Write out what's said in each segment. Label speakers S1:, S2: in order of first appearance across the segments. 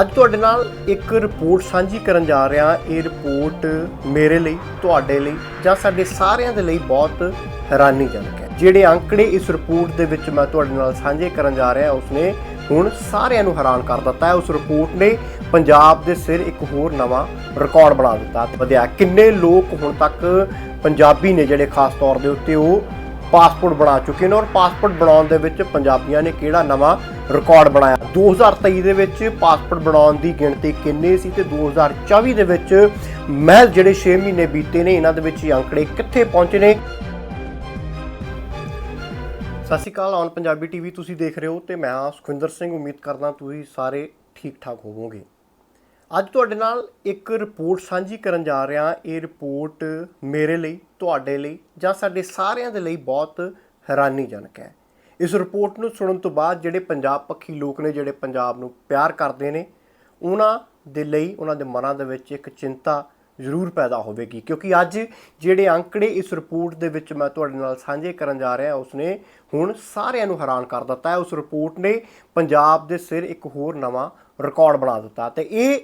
S1: ਅੱਜ ਤੁਹਾਡੇ ਨਾਲ ਇੱਕ ਰਿਪੋਰਟ ਸਾਂਝੀ ਕਰਨ ਜਾ ਰਿਹਾ ਇਹ ਰਿਪੋਰਟ ਮੇਰੇ ਲਈ, ਤੁਹਾਡੇ ਲਈ ਜਾਂ ਸਾਡੇ ਸਾਰਿਆਂ ਦੇ ਲਈ ਬਹੁਤ ਹੈਰਾਨੀਜਨਕ ਹੈ। ਜਿਹੜੇ ਅੰਕੜੇ ਇਸ ਰਿਪੋਰਟ ਦੇ ਵਿੱਚ ਮੈਂ ਤੁਹਾਡੇ ਨਾਲ ਸਾਂਝੇ ਕਰਨ ਜਾ ਰਿਹਾ ਉਸਨੇ ਹੁਣ ਸਾਰਿਆਂ ਨੂੰ ਹੈਰਾਨ ਕਰ ਦਿੱਤਾ ਹੈ। ਉਸ ਰਿਪੋਰਟ ਨੇ ਪੰਜਾਬ ਦੇ ਸਿਰ ਇੱਕ ਹੋਰ ਨਵਾਂ ਰਿਕਾਰਡ ਬਣਾ ਦਿੱਤਾ। ਤੇ ਵਧਿਆ ਕਿੰਨੇ ਲੋਕ ਹੁਣ ਤੱਕ ਪੰਜਾਬੀ ਨੇ ਜਿਹੜੇ ਖਾਸ ਤੌਰ ਦੇ ਉੱਤੇ ਉਹ ਪਾਸਪੋਰਟ ਬਣਾ ਚੁੱਕੇ ਨੇ ਔਰ ਪਾਸਪੋਰਟ ਬਣਾਉਣ ਦੇ ਵਿੱਚ ਪੰਜਾਬੀਆਂ ਨੇ ਕਿਹੜਾ ਨਵਾਂ ਰਿਕਾਰਡ ਬਣਾਇਆ? 2023 ਦੇ ਵਿੱਚ ਪਾਸਪੋਰਟ ਬਣਾਉਣ ਦੀ ਗਿਣਤੀ ਕਿੰਨੀ ਸੀ ਤੇ 2024 ਦੇ ਵਿੱਚ ਮਹਿਲ ਜਿਹੜੇ 6 ਮਹੀਨੇ ਬੀਤੇ ਨੇ, ਇਹਨਾਂ ਦੇ ਵਿੱਚ ਇਹ ਅੰਕੜੇ ਕਿੱਥੇ ਪਹੁੰਚੇ ਨੇ? ਸਤਿ ਸ਼੍ਰੀ ਅਕਾਲ ਔਨ ਪੰਜਾਬੀ ਟੀਵੀ ਤੁਸੀਂ ਦੇਖ ਰਹੇ ਹੋ ਤੇ ਮੈਂ ਹਾਂ ਸੁਖਵਿੰਦਰ ਸਿੰਘ, ਉਮੀਦ ਕਰਦਾ ਤੁਸੀਂ ਸਾਰੇ ਠੀਕ ਠਾਕ ਹੋਵੋਗੇ। ਅੱਜ ਤੁਹਾਡੇ ਨਾਲ ਇੱਕ ਰਿਪੋਰਟ ਸਾਂਝੀ ਕਰਨ ਜਾ ਰਿਹਾ ਇਹ ਰਿਪੋਰਟ ਮੇਰੇ ਲਈ, ਤੁਹਾਡੇ ਲਈ ਜਾਂ ਸਾਡੇ ਸਾਰਿਆਂ ਦੇ ਲਈ ਬਹੁਤ ਹੈਰਾਨੀਜਨਕ ਹੈ। ਇਸ ਰਿਪੋਰਟ ਨੂੰ ਸੁਣਨ ਤੋਂ ਬਾਅਦ ਜਿਹੜੇ ਪੰਜਾਬ ਪੱਖੀ ਲੋਕ ਨੇ, ਜਿਹੜੇ ਪੰਜਾਬ ਨੂੰ ਪਿਆਰ ਕਰਦੇ ਨੇ, ਉਹਨਾਂ ਦੇ ਲਈ, ਉਹਨਾਂ ਦੇ ਮਨਾਂ ਦੇ ਵਿੱਚ ਇੱਕ ਚਿੰਤਾ ਜ਼ਰੂਰ ਪੈਦਾ ਹੋਵੇਗੀ। ਕਿਉਂਕਿ ਅੱਜ ਜਿਹੜੇ ਅੰਕੜੇ ਇਸ ਰਿਪੋਰਟ ਦੇ ਵਿੱਚ ਮੈਂ ਤੁਹਾਡੇ ਨਾਲ ਸਾਂਝੇ ਕਰਨ ਜਾ ਰਿਹਾ, ਉਸਨੇ ਹੁਣ ਸਾਰਿਆਂ ਨੂੰ ਹੈਰਾਨ ਕਰ ਦਿੱਤਾ ਹੈ। ਉਸ ਰਿਪੋਰਟ ਨੇ ਪੰਜਾਬ ਦੇ ਸਿਰ ਇੱਕ ਹੋਰ ਨਵਾਂ ਰਿਕਾਰਡ ਬਣਾ ਦਿੱਤਾ। ਤੇ ਇਹ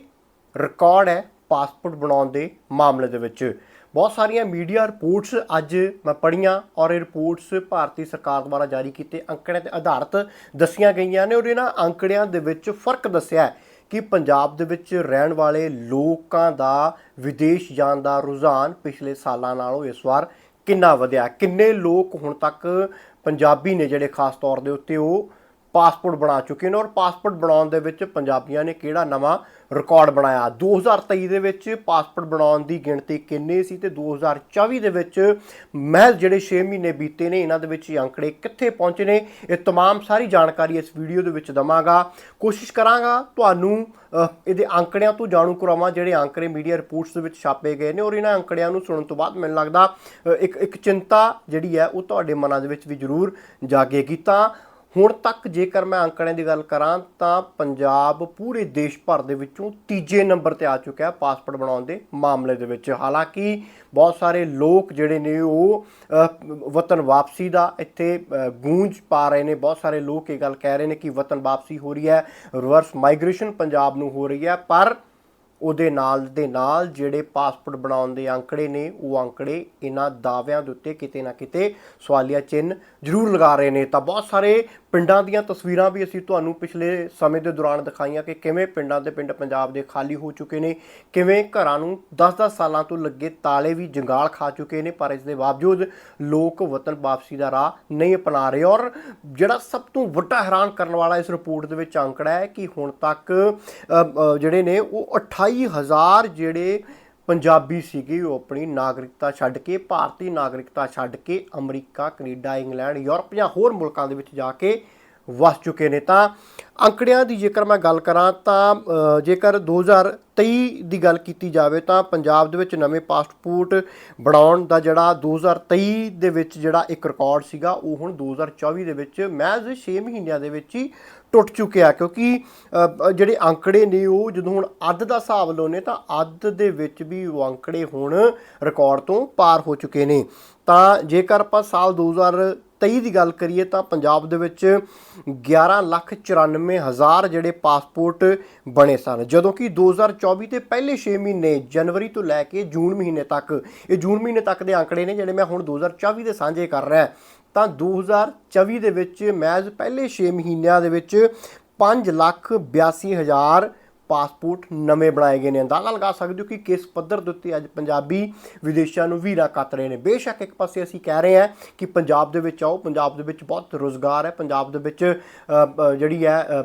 S1: ਰਿਕਾਰਡ ਹੈ ਪਾਸਪੋਰਟ ਬਣਾਉਣ ਦੇ ਮਾਮਲੇ ਦੇ ਵਿੱਚ। ਬਹੁਤ ਸਾਰੀਆਂ ਮੀਡੀਆ ਰਿਪੋਰਟਸ ਅੱਜ ਮੈਂ ਪੜ੍ਹੀਆਂ ਔਰ ਇਹ ਰਿਪੋਰਟਸ ਭਾਰਤੀ ਸਰਕਾਰ ਦੁਆਰਾ ਜਾਰੀ ਕੀਤੇ ਅੰਕੜਿਆਂ ਤੇ ਆਧਾਰਿਤ ਦੱਸੀਆਂ ਗਈਆਂ ਨੇ ਔਰ ਇਹਨਾਂ ਅੰਕੜਿਆਂ ਦੇ ਵਿੱਚ ਫ਼ਰਕ ਦੱਸਿਆ ਹੈ ਕਿ ਪੰਜਾਬ ਦੇ ਵਿੱਚ ਰਹਿਣ ਵਾਲੇ ਲੋਕਾਂ ਦਾ ਵਿਦੇਸ਼ ਜਾਣ ਦਾ ਰੁਝਾਨ ਪਿਛਲੇ ਸਾਲਾਂ ਨਾਲੋਂ ਇਸ ਵਾਰ ਕਿੰਨਾ ਵਧਿਆ ਕਿੰਨੇ ਲੋਕ ਹੁਣ ਤੱਕ ਪੰਜਾਬੀ ਨੇ ਜਿਹੜੇ ਖਾਸ ਤੌਰ ਦੇ ਉੱਤੇ ਉਹ ਪਾਸਪੋਰਟ ਬਣਾ ਚੁੱਕੇ ਨੇ ਔਰ ਪਾਸਪੋਰਟ ਬਣਾਉਣ ਦੇ ਵਿੱਚ ਪੰਜਾਬੀਆਂ ਨੇ ਕਿਹੜਾ ਨਵਾਂ ਰਿਕਾਰਡ ਬਣਾਇਆ 2023 ਦੇ ਵਿੱਚ ਪਾਸਪੋਰਟ ਬਣਾਉਣ ਦੀ ਗਿਣਤੀ ਕਿੰਨੀ ਸੀ ਤੇ 2024 ਦੇ ਵਿੱਚ ਮਹਿਜ਼ ਜਿਹੜੇ 6 ਮਹੀਨੇ ਬੀਤੇ ਨੇ ਇਹਨਾਂ ਦੇ ਵਿੱਚ ਇਹ ਅੰਕੜੇ ਕਿੱਥੇ ਪਹੁੰਚੇ ਨੇ ਇਹ तमाम ਸਾਰੀ ਜਾਣਕਾਰੀ ਇਸ ਵੀਡੀਓ ਦੇ ਵਿੱਚ ਦਵਾਂਗਾ ਕੋਸ਼ਿਸ਼ ਕਰਾਂਗਾ ਤੁਹਾਨੂੰ ਅਹ, ਇਹਦੇ ਅੰਕੜਿਆਂ ਤੋਂ ਜਾਣੂ ਕਰਾਵਾਂ ਜਿਹੜੇ ਅੰਕੜੇ ਮੀਡੀਆ ਰਿਪੋਰਟਸ ਦੇ ਵਿੱਚ ਛਾਪੇ ਗਏ ਨੇ ਔਰ ਇਹਨਾਂ ਅੰਕੜਿਆਂ ਨੂੰ ਸੁਣਨ ਤੋਂ ਬਾਅਦ ਮੈਨੂੰ ਲੱਗਦਾ ਅਹ, ਇੱਕ ਇੱਕ ਚਿੰਤਾ ਜਿਹੜੀ ਹੈ ਉਹ ਤੁਹਾਡੇ ਮਨਾਂ ਦੇ ਵਿੱਚ ਵੀ ਜ਼ਰੂਰ ਜਾਗੇਗੀ ਤਾਂ ਹੁਣ ਤੱਕ ਜੇਕਰ ਮੈਂ ਅੰਕੜਿਆਂ ਦੀ ਗੱਲ ਕਰਾਂ ਤਾਂ ਪੰਜਾਬ ਪੂਰੇ ਦੇਸ਼ ਭਰ ਦੇ ਵਿੱਚੋਂ ਤੀਜੇ ਨੰਬਰ ਤੇ ਆ ਚੁੱਕਾ ਹੈ ਪਾਸਪੋਰਟ ਬਣਾਉਣ ਦੇ ਮਾਮਲੇ ਦੇ ਵਿੱਚ। ਹਾਲਾਂਕਿ ਬਹੁਤ ਸਾਰੇ ਲੋਕ ਜਿਹੜੇ ਨੇ ਉਹ ਵਤਨ ਵਾਪਸੀ ਦਾ ਇੱਥੇ ਗੂੰਜ ਪਾ ਰਹੇ ਨੇ। ਬਹੁਤ ਸਾਰੇ ਲੋਕ ਇਹ ਗੱਲ ਕਹਿ ਰਹੇ ਨੇ ਕਿ ਵਤਨ ਵਾਪਸੀ ਹੋ ਰਹੀ ਹੈ, ਰਿਵਰਸ ਮਾਈਗ੍ਰੇਸ਼ਨ ਪੰਜਾਬ ਨੂੰ ਹੋ ਰਹੀ ਹੈ। ਪਰ ਉਹਦੇ ਨਾਲ ਦੇ ਨਾਲ ਜਿਹੜੇ ਪਾਸਪੋਰਟ ਬਣਾਉਣ ਦੇ ਅੰਕੜੇ ਨੇ, ਉਹ ਅੰਕੜੇ ਇਹਨਾਂ ਦਾਅਵਿਆਂ ਦੇ ਉੱਤੇ ਕਿਤੇ ਨਾ ਕਿਤੇ ਸਵਾਲੀਆ ਚਿੰਨ੍ਹ ਜ਼ਰੂਰ ਲਗਾ ਰਹੇ ਨੇ। ਤਾਂ ਬਹੁਤ ਸਾਰੇ ਪਿੰਡਾਂ ਦੀਆਂ ਤਸਵੀਰਾਂ ਵੀ ਅਸੀਂ ਤੁਹਾਨੂੰ ਪਿਛਲੇ ਸਮੇਂ ਦੇ ਦੌਰਾਨ ਦਿਖਾਈਆਂ ਕਿ ਕਿਵੇਂ ਪਿੰਡਾਂ ਦੇ ਪਿੰਡ ਪੰਜਾਬ ਦੇ ਖਾਲੀ ਹੋ ਚੁੱਕੇ ਨੇ, ਕਿਵੇਂ ਘਰਾਂ ਨੂੰ 10-10 ਸਾਲਾਂ ਤੋਂ ਲੱਗੇ ਤਾਲੇ ਵੀ ਜੰਗਾਲ ਖਾ ਚੁੱਕੇ ਨੇ, ਪਰ ਇਸ ਦੇ ਬਾਵਜੂਦ ਲੋਕ ਵਤਨ ਵਾਪਸੀ ਦਾ ਰਾਹ ਨਹੀਂ ਅਪਣਾ ਰਹੇ। ਔਰ ਜਿਹੜਾ ਸਭ ਤੋਂ ਵੱਡਾ ਹੈਰਾਨ ਕਰਨ ਵਾਲਾ ਇਸ ਰਿਪੋਰਟ ਦੇ ਵਿੱਚ ਅੰਕੜਾ ਹੈ ਕਿ ਹੁਣ ਤੱਕ ਜਿਹੜੇ ਨੇ ਉਹ 28000 ਜਿਹੜੇ ਪੰਜਾਬੀ ਸੀਗੇ ਉਹ ਆਪਣੀ ਨਾਗਰਿਕਤਾ ਛੱਡ ਕੇ, ਭਾਰਤੀ ਨਾਗਰਿਕਤਾ ਛੱਡ ਕੇ ਅਮਰੀਕਾ, ਕੈਨੇਡਾ, ਇੰਗਲੈਂਡ, ਯੂਰਪ ਜਾਂ ਹੋਰ ਮੁਲਕਾਂ ਦੇ ਵਿੱਚ ਜਾ ਕੇ ਵਸ ਚੁੱਕੇ ਨੇ ਤਾਂ ਅੰਕੜਿਆਂ ਦੀ ਜੇਕਰ ਮੈਂ ਗੱਲ ਕਰਾਂ ਤਾਂ ਅ, ਜੇਕਰ 2023 ਦੀ ਗੱਲ ਕੀਤੀ ਜਾਵੇ ਤਾਂ ਪੰਜਾਬ ਦੇ ਵਿੱਚ ਨਵੇਂ ਪਾਸਪੋਰਟ ਬਣਾਉਣ ਦਾ ਜਿਹੜਾ 2023 ਦੇ ਵਿੱਚ ਜਿਹੜਾ ਇੱਕ ਰਿਕਾਰਡ ਸੀਗਾ ਉਹ ਹੁਣ 2024 ਦੇ ਵਿੱਚ ਮਹਿਜ਼ 6 ਮਹੀਨਿਆਂ ਦੇ ਵਿੱਚ ਹੀ ਟੁੱਟ ਚੁੱਕਿਆ ਕਿਉਂਕਿ ਜਿਹੜੇ ਅੰਕੜੇ ਨੇ ਉਹ ਜਦੋਂ ਹੁਣ ਅੱਧ ਦਾ ਹਿਸਾਬ ਲਾਉਨੇ ਤਾਂ ਅੱਧ ਦੇ ਵਿੱਚ ਵੀ ਉਹ ਅੰਕੜੇ ਹੁਣ ਰਿਕਾਰਡ ਤੋਂ ਪਾਰ ਹੋ ਚੁੱਕੇ ਨੇ। ਤਾਂ ਜੇਕਰ ਆਪਾਂ ਸਾਲ 2023 ਦੀ ਗੱਲ ਕਰੀਏ ਤਾਂ ਪੰਜਾਬ ਦੇ ਵਿੱਚ 11 ਲੱਖ 94 ਹਜ਼ਾਰ ਜਿਹੜੇ ਪਾਸਪੋਰਟ ਬਣੇ ਸਨ। ਜਦੋਂ ਕਿ 2024 ਦੇ ਪਹਿਲੇ 6 ਮਹੀਨੇ, ਜਨਵਰੀ ਤੋਂ ਲੈ ਕੇ ਜੂਨ ਮਹੀਨੇ ਤੱਕ, ਇਹ ਜੂਨ ਮਹੀਨੇ ਤੱਕ ਦੇ ਅੰਕੜੇ ਨੇ ਜਿਹੜੇ ਮੈਂ ਹੁਣ 2024 ਦੇ ਸਾਂਝੇ ਕਰ ਰਿਹਾ ਤਾਂ 2024 ਦੇ ਵਿੱਚ ਮੈਜ਼ ਪਹਿਲੇ 6 ਮਹੀਨਿਆਂ ਦੇ ਵਿੱਚ 5 ਲੱਖ 82 ਹਜ਼ਾਰ ਪਾਸਪੋਰਟ ਨਵੇਂ ਬਣਾਏ ਗਏ ਨੇ। ਅੰਦਾਜ਼ਾ ਲਗਾ ਸਕਦੇ ਹੋ ਕਿ ਕਿਸ ਪੱਧਰ ਦੇ ਉੱਤੇ ਅੱਜ ਪੰਜਾਬੀ ਵਿਦੇਸ਼ਾਂ ਨੂੰ ਵੀਰਾ ਕੱਤ ਰਹੇ ਨੇ। ਬੇਸ਼ੱਕ ਇੱਕ ਪਾਸੇ ਅਸੀਂ ਕਹਿ ਰਹੇ ਹਾਂ ਕਿ ਪੰਜਾਬ ਦੇ ਵਿੱਚ ਆਓ, ਪੰਜਾਬ ਦੇ ਵਿੱਚ ਬਹੁਤ ਰੋਜ਼ਗਾਰ ਹੈ। ਪੰਜਾਬ ਦੇ ਵਿੱਚ ਜਿਹੜੀ ਹੈ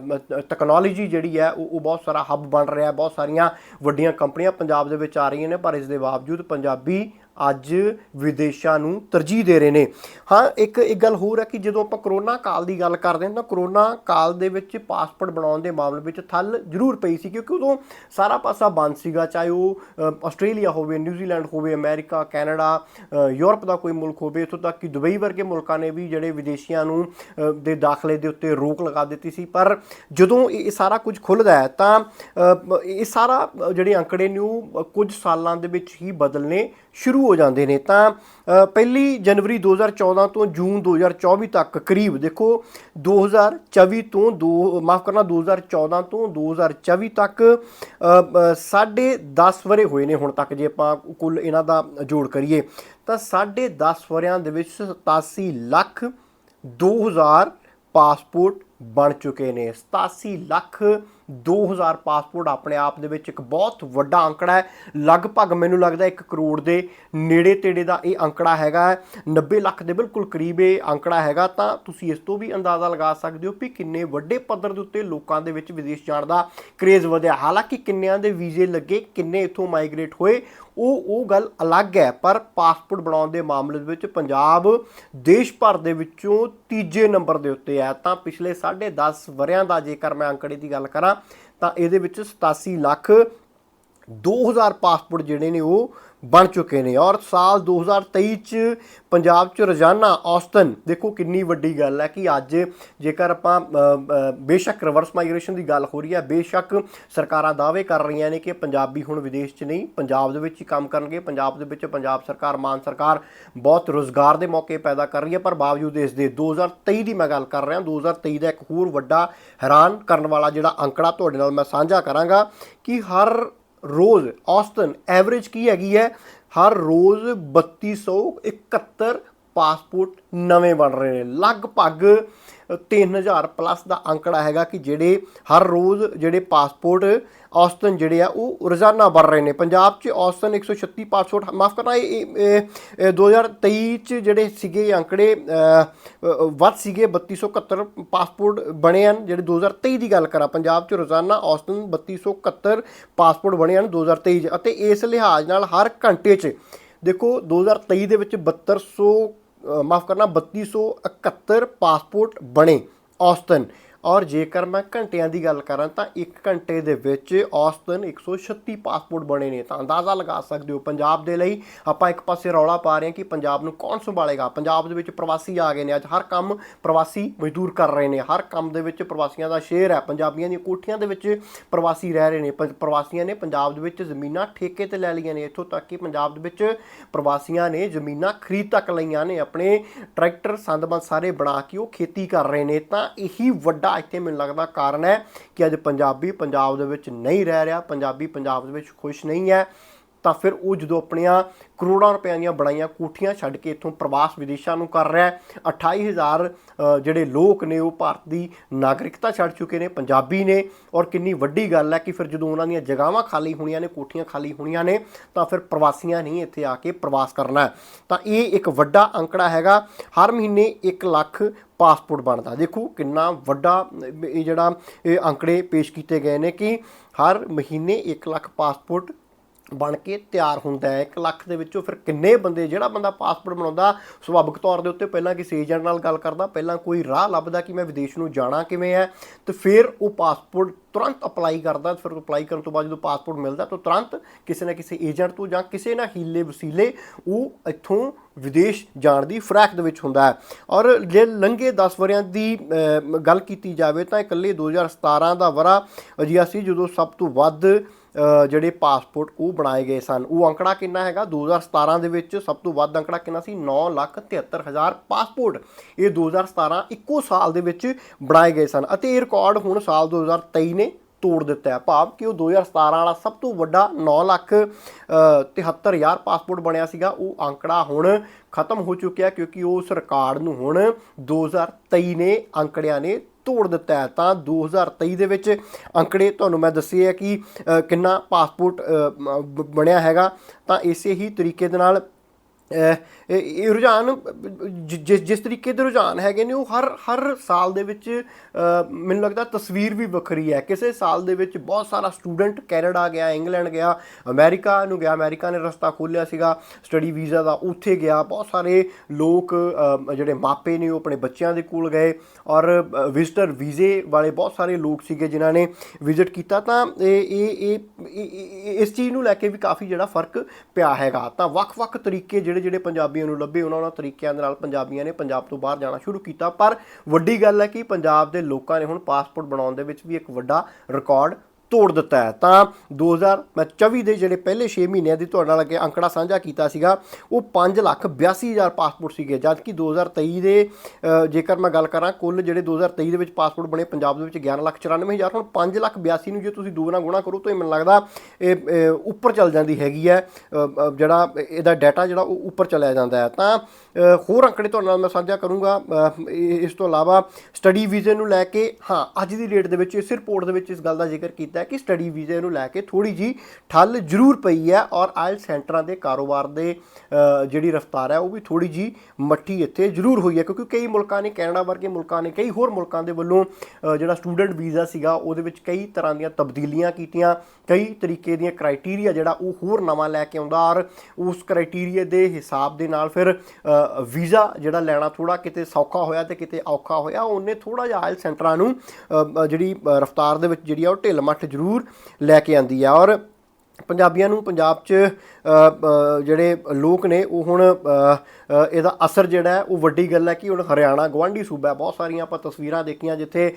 S1: ਟੈਕਨੋਲੋਜੀ ਜਿਹੜੀ ਹੈ, ਉਹ ਉਹ ਬਹੁਤ ਸਾਰਾ ਹੱਬ ਬਣ ਰਿਹਾ ਹੈ। ਬਹੁਤ ਸਾਰੀਆਂ ਵੱਡੀਆਂ ਕੰਪਨੀਆਂ ਪੰਜਾਬ ਦੇ ਵਿੱਚ ਆ ਰਹੀਆਂ ਨੇ। ਪਰ ਇਸ ਦੇ ਬਾਵਜੂਦ ਪੰਜਾਬੀ ਅੱਜ ਵਿਦੇਸ਼ਾਂ ਨੂੰ ਤਰਜੀਹ ਦੇ ਰਹੇ ਨੇ। ਹਾਂ, ਇੱਕ ਇੱਕ ਗੱਲ ਹੋਰ ਹੈ ਕਿ ਜਦੋਂ ਆਪਾਂ ਕਰੋਨਾ ਕਾਲ ਦੀ ਗੱਲ ਕਰਦੇ ਹਾਂ ਤਾਂ ਕਰੋਨਾ ਕਾਲ ਦੇ ਵਿੱਚ ਪਾਸਪੋਰਟ ਬਣਾਉਣ ਦੇ ਮਾਮਲੇ ਵਿੱਚ ਥੱਲ ਜ਼ਰੂਰ ਪਈ ਸੀ ਕਿਉਂਕਿ ਉਦੋਂ ਸਾਰਾ ਪਾਸਾ ਬੰਦ ਸੀਗਾ, ਚਾਹੇ ਉਹ ਆਸਟ੍ਰੇਲੀਆ ਹੋਵੇ, ਨਿਊਜ਼ੀਲੈਂਡ ਹੋਵੇ, ਅਮਰੀਕਾ, ਕੈਨੇਡਾ ਯੂਰਪ ਦਾ ਕੋਈ ਮੁਲਕ ਹੋਵੇ, ਇੱਥੋਂ ਤੱਕ ਕਿ ਦੁਬਈ ਵਰਗੇ ਮੁਲਕਾਂ ਨੇ ਵੀ ਜਿਹੜੇ ਵਿਦੇਸ਼ੀਆਂ ਨੂੰ ਦੇ ਦਾਖਲੇ ਦੇ ਉੱਤੇ ਰੋਕ ਲਗਾ ਦਿੱਤੀ ਸੀ। ਪਰ ਜਦੋਂ ਇਹ ਸਾਰਾ ਕੁਝ ਖੁੱਲਦਾ ਹੈ ਤਾਂ ਇਹ ਸਾਰਾ ਜਿਹੜੇ ਅੰਕੜੇ ਨੇ ਉਹ ਕੁਝ ਸਾਲਾਂ ਦੇ ਵਿੱਚ ਹੀ ਬਦਲਨੇ ਸ਼ੁਰੂ ਸ਼ੁਰੂ ਹੋ ਜਾਂਦੇ ਨੇ ਤਾਂ ਅ, ਪਹਿਲੀ ਜਨਵਰੀ 2014 ਤੋਂ ਜੂਨ 2024 ਤੱਕ ਕਰੀਬ ਦੇਖੋ 2024 ਤੋਂ ਦੋ ਮਾਫ ਕਰਨਾ 2014 ਤੋਂ 2024 ਤੱਕ ਅ, ਅ, ਸਾਢੇ 10 ਵਰੇ ਹੋਏ ਨੇ ਹੁਣ ਤੱਕ ਜੇ ਆਪਾਂ ਕੁੱਲ ਇਹਨਾਂ ਦਾ ਜੋੜ ਕਰੀਏ ਤਾਂ ਸਾਢੇ 10 ਵਰਿਆਂ ਦੇ ਵਿੱਚ 87 ਲੱਖ 2000 ਪਾਸਪੋਰਟ ਬਣ ਚੁੱਕੇ ਨੇ 87 ਲੱਖ 2000 ਪਾਸਪੋਰਟ ਆਪਣੇ ਆਪ ਦੇ ਵਿੱਚ ਇੱਕ ਬਹੁਤ ਵੱਡਾ ਅੰਕੜਾ ਹੈ। ਲਗਭਗ ਮੈਨੂੰ ਲੱਗਦਾ 1 ਕਰੋੜ ਦੇ ਨੇੜੇ ਤੇੜੇ ਦਾ ਇਹ ਅੰਕੜਾ ਹੈਗਾ ਹੈ। 90 ਲੱਖ ਦੇ ਬਿਲਕੁਲ ਕਰੀਬ ਇਹ ਅੰਕੜਾ ਹੈਗਾ। ਤਾਂ ਤੁਸੀਂ ਇਸ ਤੋਂ ਵੀ ਅੰਦਾਜ਼ਾ ਲਗਾ ਸਕਦੇ ਹੋ ਵੀ ਕਿੰਨੇ ਵੱਡੇ ਪੱਧਰ ਦੇ ਉੱਤੇ ਲੋਕਾਂ ਦੇ ਵਿੱਚ ਵਿਦੇਸ਼ ਜਾਣ ਦਾ ਕਰੇਜ਼ ਵਧਿਆ। ਹਾਲਾਂਕਿ ਕਿੰਨਿਆਂ ਦੇ ਵੀਜ਼ੇ ਲੱਗੇ, ਕਿੰਨੇ ਇੱਥੋਂ ਮਾਈਗ੍ਰੇਟ ਹੋਏ ਉਹ ਉਹ ਗੱਲ ਅਲੱਗ ਹੈ, ਪਰ ਪਾਸਪੋਰਟ ਬਣਾਉਣ ਦੇ ਮਾਮਲੇ ਦੇ ਵਿੱਚ ਪੰਜਾਬ ਦੇਸ਼ ਭਰ ਦੇ ਵਿੱਚੋਂ ਤੀਜੇ ਨੰਬਰ ਦੇ ਉੱਤੇ ਹੈ। ਤਾਂ ਪਿਛਲੇ 10.5 ਵਰਿਆਂ ਦਾ ਜੇਕਰ ਮੈਂ ਅੰਕੜੇ ਦੀ ਗੱਲ ਕਰਾਂ, ਤਾਂ ਇਹਦੇ ਵਿੱਚ 87 ਲੱਖ 2000 ਪਾਸਪੋਰਟ ਜਿਹੜੇ ਨੇ ਉਹ ਬਣ ਚੁੱਕੇ ਨੇ। ਔਰ ਸਾਲ 2023 ਚ ਪੰਜਾਬ ਚ ਰੋਜ਼ਾਨਾ ਔਸਤਨ, ਦੇਖੋ ਕਿੰਨੀ ਵੱਡੀ ਗੱਲ ਹੈ ਕਿ ਅੱਜ ਜੇਕਰ ਆਪਾਂ ਬੇਸ਼ੱਕ ਰਿਵਰਸ ਮਾਈਗ੍ਰੇਸ਼ਨ ਦੀ ਗੱਲ ਹੋ ਰਹੀ ਹੈ, ਬੇਸ਼ੱਕ ਸਰਕਾਰਾਂ ਦਾਅਵੇ ਕਰ ਰਹੀਆਂ ਨੇ ਕਿ ਪੰਜਾਬੀ ਹੁਣ ਵਿਦੇਸ਼ 'ਚ ਨਹੀਂ, ਪੰਜਾਬ ਦੇ ਵਿੱਚ ਹੀ ਕੰਮ ਕਰਨਗੇ। ਪੰਜਾਬ ਦੇ ਵਿੱਚ ਪੰਜਾਬ ਸਰਕਾਰ, ਮਾਨ ਸਰਕਾਰ ਬਹੁਤ ਰੋਜ਼ਗਾਰ ਦੇ ਮੌਕੇ ਪੈਦਾ ਕਰ ਰਹੀ ਹੈ। ਪਰ ਬਾਵਜੂਦ ਇਸ ਦੇ 2023 ਦੀ ਮੈਂ ਗੱਲ ਕਰ ਰਿਹਾ 2023 ਦਾ ਇੱਕ ਹੋਰ ਵੱਡਾ ਹੈਰਾਨ ਕਰਨ ਵਾਲਾ ਜਿਹੜਾ ਅੰਕੜਾ ਤੁਹਾਡੇ ਨਾਲ ਮੈਂ ਸਾਂਝਾ ਕਰਾਂਗਾ ਕਿ ਹਰ ਰੋਜ਼, ਔਸਤਨ ਐਵਰੇਜ ਕੀ ਹੈਗੀ ਹੈ? ਹਰ ਰੋਜ਼ 3271 ਪਾਸਪੋਰਟ ਨਵੇਂ ਬਣ ਰਹੇ ਨੇ। ਲਗਭਗ 3000 ਪਲੱਸ ਦਾ ਅੰਕੜਾ ਹੈਗਾ ਕਿ ਜਿਹੜੇ ਹਰ ਰੋਜ਼ ਜਿਹੜੇ ਪਾਸਪੋਰਟ ਔਸਤਨ ਜਿਹੜੇ ਆ ਉਹ ਰੋਜ਼ਾਨਾ ਬਣ ਰਹੇ ਨੇ। ਪੰਜਾਬ 'ਚ ਔਸਤਨ 136 ਪਾਸਪੋਰਟ ਮਾਫ ਕਰਨਾ ਇਹ ਇਹ- ਇਹ 2023 'ਚ ਜਿਹੜੇ ਸੀਗੇ ਇਹ ਅੰਕੜੇ ਅ, ਅ, ਵੱਧ ਸੀਗੇ 3271 ਪਾਸਪੋਰਟ ਬਣੇ ਹਨ। ਜਿਹੜੇ 2023 ਦੀ ਗੱਲ ਕਰਾਂ ਪੰਜਾਬ 'ਚ ਰੋਜ਼ਾਨਾ ਔਸਤਨ 3271 ਪਾਸਪੋਰਟ ਬਣੇ ਹਨ 2023 'ਚ। ਅਤੇ ਇਸ ਲਿਹਾਜ਼ ਨਾਲ ਹਰ ਘੰਟੇ 'ਚ ਦੇਖੋ 2023 ਦੇ ਵਿੱਚ 7200 ਮਾਫ ਕਰਨਾ 3271 ਪਾਸਪੋਰਟ ਬਣੇ ਔਸਤਨ। ਔਰ ਜੇਕਰ ਮੈਂ ਘੰਟਿਆਂ ਦੀ ਗੱਲ ਕਰਾਂ ਤਾਂ 1 ਘੰਟੇ ਦੇ ਵਿੱਚ ਔਸਤਨ 136 ਪਾਸਪੋਰਟ ਬਣੇ ਨੇ। ਤਾਂ ਅੰਦਾਜ਼ਾ ਲਗਾ ਸਕਦੇ ਹੋ, ਪੰਜਾਬ ਦੇ ਲਈ ਆਪਾਂ ਇੱਕ ਪਾਸੇ ਰੌਲਾ ਪਾ ਰਹੇ ਹਾਂ ਕਿ ਪੰਜਾਬ ਨੂੰ ਕੌਣ ਸੰਭਾਲੇਗਾ। ਪੰਜਾਬ ਦੇ ਵਿੱਚ ਪ੍ਰਵਾਸੀ ਆ ਗਏ ਨੇ। ਅੱਜ ਹਰ ਕੰਮ ਪ੍ਰਵਾਸੀ ਮਜ਼ਦੂਰ ਕਰ ਰਹੇ ਨੇ। ਹਰ ਕੰਮ ਦੇ ਵਿੱਚ ਪ੍ਰਵਾਸੀਆਂ ਦਾ ਸ਼ੇਅਰ ਹੈ। ਪੰਜਾਬੀਆਂ ਦੀਆਂ ਕੋਠੀਆਂ ਦੇ ਵਿੱਚ ਪ੍ਰਵਾਸੀ ਰਹਿ ਰਹੇ ਨੇ। ਪ- ਪ੍ਰਵਾਸੀਆਂ ਨੇ ਪੰਜਾਬ ਦੇ ਵਿੱਚ ਜ਼ਮੀਨਾਂ ਠੇਕੇ ਤੇ ਲੈ ਲਈਆਂ ਨੇ। ਇੱਥੋਂ ਤੱਕ ਕਿ ਪੰਜਾਬ ਦੇ ਵਿੱਚ ਪ੍ਰਵਾਸੀਆਂ ਨੇ ਜ਼ਮੀਨਾਂ ਖਰੀਦ ਤੱਕ ਲਈਆਂ ਨੇ। ਆਪਣੇ ਟਰੈਕਟਰ ਸੰਦਬੰਦ ਸਾਰੇ ਬਣਾ ਕੇ ਉਹ ਖੇਤੀ ਕਰ ਰਹੇ ਨੇ। ਤਾਂ ਇਹੀ ਵੱਡਾ ਇੱਥੇ ਮੈਨੂੰ ਲੱਗਦਾ ਕਾਰਨ ਹੈ ਕਿ ਅੱਜ ਪੰਜਾਬੀ ਪੰਜਾਬ ਦੇ ਵਿੱਚ ਨਹੀਂ ਰਹਿ ਰਿਹਾ, ਪੰਜਾਬੀ ਪੰਜਾਬ ਦੇ ਵਿੱਚ ਖੁਸ਼ ਨਹੀਂ ਹੈ। ਤਾਂ ਫਿਰ ਉਹ ਜਦੋਂ ਆਪਣੀਆਂ ਕਰੋੜਾਂ ਰੁਪਈਆਂ ਦੀਆਂ ਬਣਾਈਆਂ ਕੋਠੀਆਂ ਛੱਡ ਕੇ ਇੱਥੋਂ ਪ੍ਰਵਾਸ ਵਿਦੇਸ਼ਾਂ ਨੂੰ ਕਰ ਰਿਹਾ ਹੈ 28000 ਜਿਹੜੇ ਲੋਕ ਨੇ ਉਹ ਭਾਰਤ ਦੀ ਨਾਗਰਿਕਤਾ ਛੱਡ ਚੁੱਕੇ ਨੇ, ਪੰਜਾਬੀ ਨੇ। ਔਰ ਕਿੰਨੀ ਵੱਡੀ ਗੱਲ ਹੈ ਕਿ ਫਿਰ ਜਦੋਂ ਉਹਨਾਂ ਦੀਆਂ ਜਗ੍ਹਾਵਾਂ ਖਾਲੀ ਹੋਣੀਆਂ ਨੇ, ਕੋਠੀਆਂ ਖਾਲੀ ਹੋਣੀਆਂ ਨੇ, ਤਾਂ ਫਿਰ ਪ੍ਰਵਾਸੀਆਂ ਨਹੀਂ ਇੱਥੇ ਆ ਕੇ ਪ੍ਰਵਾਸ ਕਰਨਾ ਤਾਂ ਇਹ ਇੱਕ ਵੱਡਾ ਅੰਕੜਾ ਹੈਗਾ, ਹਰ ਮਹੀਨੇ 1 ਲੱਖ ਪਾਸਪੋਰਟ ਬਣਦਾ। ਦੇਖੋ ਕਿੰਨਾ ਵੱਡਾ, ਇਹ ਜਿਹੜਾ ਇਹ ਅੰਕੜੇ ਪੇਸ਼ ਕੀਤੇ ਗਏ ਨੇ ਕਿ ਹਰ ਮਹੀਨੇ 1 ਲੱਖ ਪਾਸਪੋਰਟ ਬਣ ਕੇ ਤਿਆਰ ਹੁੰਦਾ ਹੈ। 1 ਲੱਖ ਦੇ ਵਿੱਚੋਂ ਫਿਰ ਕਿੰਨੇ ਬੰਦੇ, ਜਿਹੜਾ ਬੰਦਾ ਪਾਸਪੋਰਟ ਬਣਾਉਂਦਾ, ਸੁਭਾਵਿਕ ਤੌਰ ਦੇ ਉੱਤੇ ਪਹਿਲਾਂ ਕਿਸੇ ਏਜੰਟ ਨਾਲ ਗੱਲ ਕਰਦਾ, ਪਹਿਲਾਂ ਕੋਈ ਰਾਹ ਲੱਭਦਾ ਕਿ ਮੈਂ ਵਿਦੇਸ਼ ਨੂੰ ਜਾਣਾ ਕਿਵੇਂ ਹੈ, ਤੇ ਫਿਰ ਉਹ ਪਾਸਪੋਰਟ ਤੁਰੰਤ ਅਪਲਾਈ ਕਰਦਾ ਫਿਰ ਅਪਲਾਈ ਕਰਨ ਤੋਂ ਬਾਅਦ ਜਦੋਂ ਪਾਸਪੋਰਟ ਮਿਲਦਾ, ਤਾਂ ਤੁਰੰਤ ਕਿਸੇ ਨਾ ਕਿਸੇ ਏਜੰਟ ਤੋਂ ਜਾਂ ਕਿਸੇ ਨਾ ਹੀਲੇ ਵਸੀਲੇ ਉਹ ਇੱਥੋਂ ਵਿਦੇਸ਼ ਜਾਣ ਦੀ ਫਰਾਕ ਦੇ ਵਿੱਚ ਹੁੰਦਾ ਹੈ। ਔਰ ਜੇ ਲੰਘੇ 10 ਵਰਿਆਂ ਦੀ ਗੱਲ ਕੀਤੀ ਜਾਵੇ ਤਾਂ ਇਕੱਲੇ 2017 ਦਾ ਵਰਾ ਅਜਿਹਾ ਸੀ ਜਦੋਂ ਸਭ ਤੋਂ ਵੱਧ ਜਿਹੜੇ ਪਾਸਪੋਰਟ ਉਹ ਬਣਾਏ ਗਏ ਸਨ। ਉਹ ਅੰਕੜਾ ਕਿੰਨਾ ਹੈਗਾ? 2017 ਦੇ ਵਿੱਚ ਸਭ ਤੋਂ ਵੱਧ ਅੰਕੜਾ ਕਿੰਨਾ ਸੀ? 973000 ਪਾਸਪੋਰਟ। ਇਹ 2017 ਇੱਕੋ ਸਾਲ ਦੇ ਵਿੱਚ ਬਣਾਏ ਗਏ ਸਨ ਅਤੇ ਇਹ ਰਿਕਾਰਡ ਹੁਣ ਸਾਲ 2023 ਨੇ ਤੋੜ ਦਿੱਤਾ ਹੈ। ਭਾਵ ਕਿ ਉਹ 2017 ਵਾਲਾ ਸਭ ਤੋਂ ਵੱਡਾ 9 ਲੱਖ ਅ, 73000 ਪਾਸਪੋਰਟ ਬਣਿਆ ਸੀਗਾ। ਉਹ ਅੰਕੜਾ ਹੁਣ ਖਤਮ ਹੋ ਚੁੱਕਿਆ ਕਿਉਂਕਿ ਉਸ ਰਿਕਾਰਡ ਨੂੰ ਹੁਣ 2023 ਨੇ ਅੰਕੜਿਆਂ ਨੇ ਤੋੜ ਦਿੱਤਾ ਹੈ ਤਾਂ 2023 ਦੇ ਵਿੱਚ ਅੰਕੜੇ, ਤੁਹਾਨੂੰ ਮੈਂ ਦੱਸੇ ਹੈ ਕਿ ਕਿੰਨਾ ਪਾਸਪੋਰਟ ਬ- ਬਣਿਆ ਹੈਗਾ। ਤਾਂ ਇਸੇ ਹੀ ਤਰੀਕੇ ਦੇ ਨਾਲ ਇਹ ਰੁਝਾਨ, ਜ- ਜਿਸ ਜਿਸ ਤਰੀਕੇ ਦੇ ਰੁਝਾਨ ਹੈਗੇ ਨੇ, ਉਹ ਹਰ ਹਰ ਸਾਲ ਦੇ ਵਿੱਚ ਮੈਨੂੰ ਲੱਗਦਾ ਤਸਵੀਰ ਵੀ ਵੱਖਰੀ ਹੈ। ਕਿਸੇ ਸਾਲ ਦੇ ਵਿੱਚ ਬਹੁਤ ਸਾਰਾ ਸਟੂਡੈਂਟ ਕੈਨੇਡਾ ਗਿਆ, ਇੰਗਲੈਂਡ ਗਿਆ, ਅਮਰੀਕਾ ਨੂੰ ਗਿਆ, ਅਮਰੀਕਾ ਨੇ ਰਸਤਾ ਖੋਲ੍ਹਿਆ ਸੀਗਾ, ਸਟੱਡੀ ਵੀਜ਼ਾ ਦਾ, ਉੱਥੇ ਗਿਆ। ਬਹੁਤ ਸਾਰੇ ਲੋਕ ਜਿਹੜੇ ਮਾਪੇ ਨੇ, ਉਹ ਆਪਣੇ ਬੱਚਿਆਂ ਦੇ ਕੋਲ ਗਏ ਔਰ ਵਿਜ਼ਟਰ ਵੀਜ਼ੇ ਵਾਲੇ ਬਹੁਤ ਸਾਰੇ ਲੋਕ ਸੀਗੇ ਜਿਨ੍ਹਾਂ ਨੇ ਵਿਜ਼ਿਟ ਕੀਤਾ। ਤਾਂ ਇਹ ਇਹ- ਇਹ- ਇਸ ਚੀਜ਼ ਨੂੰ ਲੈ ਕੇ ਵੀ ਕਾਫੀ ਜਿਹੜਾ ਫ਼ਰਕ ਪਿਆ ਹੈਗਾ। ਤਾਂ ਵੱਖ-ਵੱਖ ਤਰੀਕੇ ਜਿਹੜੇ ਜਿਹੜੇ ਪੰਜਾਬੀਆਂ ਨੂੰ ਲੱਭੇ, ਉਹਨਾਂ ਉਹਨਾਂ ਤਰੀਕਿਆਂ ਦੇ ਨਾਲ ਪੰਜਾਬੀਆਂ ਨੇ ਪੰਜਾਬ ਤੋਂ ਬਾਹਰ ਜਾਣਾ ਸ਼ੁਰੂ ਕੀਤਾ। ਪਰ ਵੱਡੀ ਗੱਲ ਹੈ ਕਿ ਪੰਜਾਬ ਦੇ ਲੋਕਾਂ ਨੇ ਹੁਣ ਪਾਸਪੋਰਟ ਬਣਾਉਣ ਦੇ ਵਿੱਚ ਵੀ ਇੱਕ ਵੱਡਾ ਰਿਕਾਰਡ ਤੋੜ ਦਿੱਤਾ ਹੈ। ਤਾਂ 2024 ਦੇ ਜਿਹੜੇ ਪਹਿਲੇ 6 ਮਹੀਨਿਆਂ ਦੀ ਤੁਹਾਡੇ ਨਾਲ ਅੱਗੇ ਅੰਕੜਾ ਸਾਂਝਾ ਕੀਤਾ ਸੀਗਾ, ਉਹ 5 ਲੱਖ 82000 ਪਾਸਪੋਰਟ ਸੀਗੇ। ਜਦ ਕਿ 2023 ਦੇ ਜੇਕਰ ਮੈਂ ਗੱਲ ਕਰਾਂ, ਕੁੱਲ ਜਿਹੜੇ 2023 ਦੇ ਵਿੱਚ ਪਾਸਪੋਰਟ ਬਣੇ ਪੰਜਾਬ ਦੇ ਵਿੱਚ 11 ਲੱਖ 94000 ਹੁਣ 5 ਲੱਖ 82 ਨੂੰ ਜੇ ਤੁਸੀਂ ਦੋ ਨਾਲ ਗੁਣਾ ਕਰੋ, ਤਾਂ ਇਹ ਮੈਨੂੰ ਲੱਗਦਾ ਇਹ ਉੱਪਰ ਚੱਲ ਜਾਂਦੀ ਹੈਗੀ ਹੈ। ਜਿਹੜਾ ਇਹਦਾ ਡਾਟਾ ਜਿਹੜਾ ਉਹ ਉੱਪਰ ਚਲਿਆ ਜਾਂਦਾ ਹੈ। ਤਾਂ ਹੋਰ ਅੰਕੜੇ ਤੁਹਾਡੇ ਨਾਲ ਮੈਂ ਸਾਂਝਾ ਕਰੂੰਗਾ। ਇਹ- ਇਸ ਤੋਂ ਇਲਾਵਾ ਸਟੱਡੀ ਵੀਜ਼ੇ ਨੂੰ ਲੈ ਕੇ, ਹਾਂ, ਅੱਜ ਦੀ ਡੇਟ ਦੇ ਵਿੱਚ, ਇਸ ਰਿਪੋਰਟ ਦੇ ਵਿੱਚ ਇਸ ਗੱਲ ਦਾ ਜ਼ਿਕਰ ਕੀਤਾ ਹੈ ਕਿ ਸਟੱਡੀ ਵੀਜ਼ੇ ਨੂੰ ਲੈ ਕੇ ਥੋੜੀ ਜੀ ਠੱਲ ਜ਼ਰੂਰ ਪਈ ਹੈ ਔਰ ਆਇਲ ਸੈਂਟਰਾਂ ਦੇ ਕਾਰੋਬਾਰ ਦੇ ਜਿਹੜੀ ਰਫ਼ਤਾਰ ਹੈ ਉਹ ਵੀ ਥੋੜੀ ਜੀ ਮੱਠੀ ਇੱਥੇ ਜ਼ਰੂਰ ਹੋਈ ਹੈ ਕਿਉਂਕਿ ਕਈ ਮੁਲਕਾਂ ਨੇ, ਕੈਨੇਡਾ ਵਰਗੇ ਮੁਲਕਾਂ ਨੇ, ਕਈ ਹੋਰ ਮੁਲਕਾਂ ਦੇ ਵੱਲੋਂ ਜਿਹੜਾ ਸਟੂਡੈਂਟ ਵੀਜ਼ਾ ਸੀਗਾ ਉਹਦੇ ਵਿੱਚ ਕਈ ਤਰ੍ਹਾਂ ਦੀਆਂ ਤਬਦੀਲੀਆਂ ਕੀਤੀਆਂ, ਕਈ ਤਰੀਕੇ ਦੀਆਂ ਕ੍ਰਾਈਟੇਰੀਆ ਜਿਹੜਾ ਉਹ ਹੋਰ ਨਵਾਂ ਲੈ ਕੇ ਆਉਂਦਾ ਔਰ ਉਸ ਕ੍ਰਾਈਟੇਰੀਆ ਦੇ ਹਿਸਾਬ ਦੇ ਨਾਲ ਫਿਰ ਵੀਜ਼ਾ ਜਿਹੜਾ ਲੈਣਾ ਥੋੜਾ ਕਿਤੇ ਸੌਖਾ ਹੋਇਆ ਤੇ ਕਿਤੇ ਔਖਾ ਹੋਇਆ, ਉਹਨੇ ਥੋੜਾ ਜਿਹਾ ਆਇਲ ਸੈਂਟਰਾਂ ਨੂੰ ਜਿਹੜੀ ਰਫ਼ਤਾਰ ਦੇ ਵਿੱਚ ਜਿਹੜੀ ਆ ਉਹ ਢਿੱਲ ਮੱਠ ਜ਼ਰੂਰ ਲੈ ਕੇ ਆਂਦੀ ਹੈ ਔਰ ਪੰਜਾਬੀਆਂ ਨੂੰ ਪੰਜਾਬ 'ਚ ਜਿਹੜੇ ਲੋਕ ਨੇ, ਉਹ ਹੁਣ ਇਹਦਾ ਅਸਰ ਜਿਹੜਾ ਉਹ ਵੱਡੀ ਗੱਲ ਹੈ ਕਿ ਹੁਣ ਹਰਿਆਣਾ ਗਵਾਂਢੀ ਸੂਬਾ ਬਹੁਤ ਸਾਰੀਆਂ ਆਪਾਂ ਤਸਵੀਰਾਂ ਦੇਖੀਆਂ, ਜਿੱਥੇ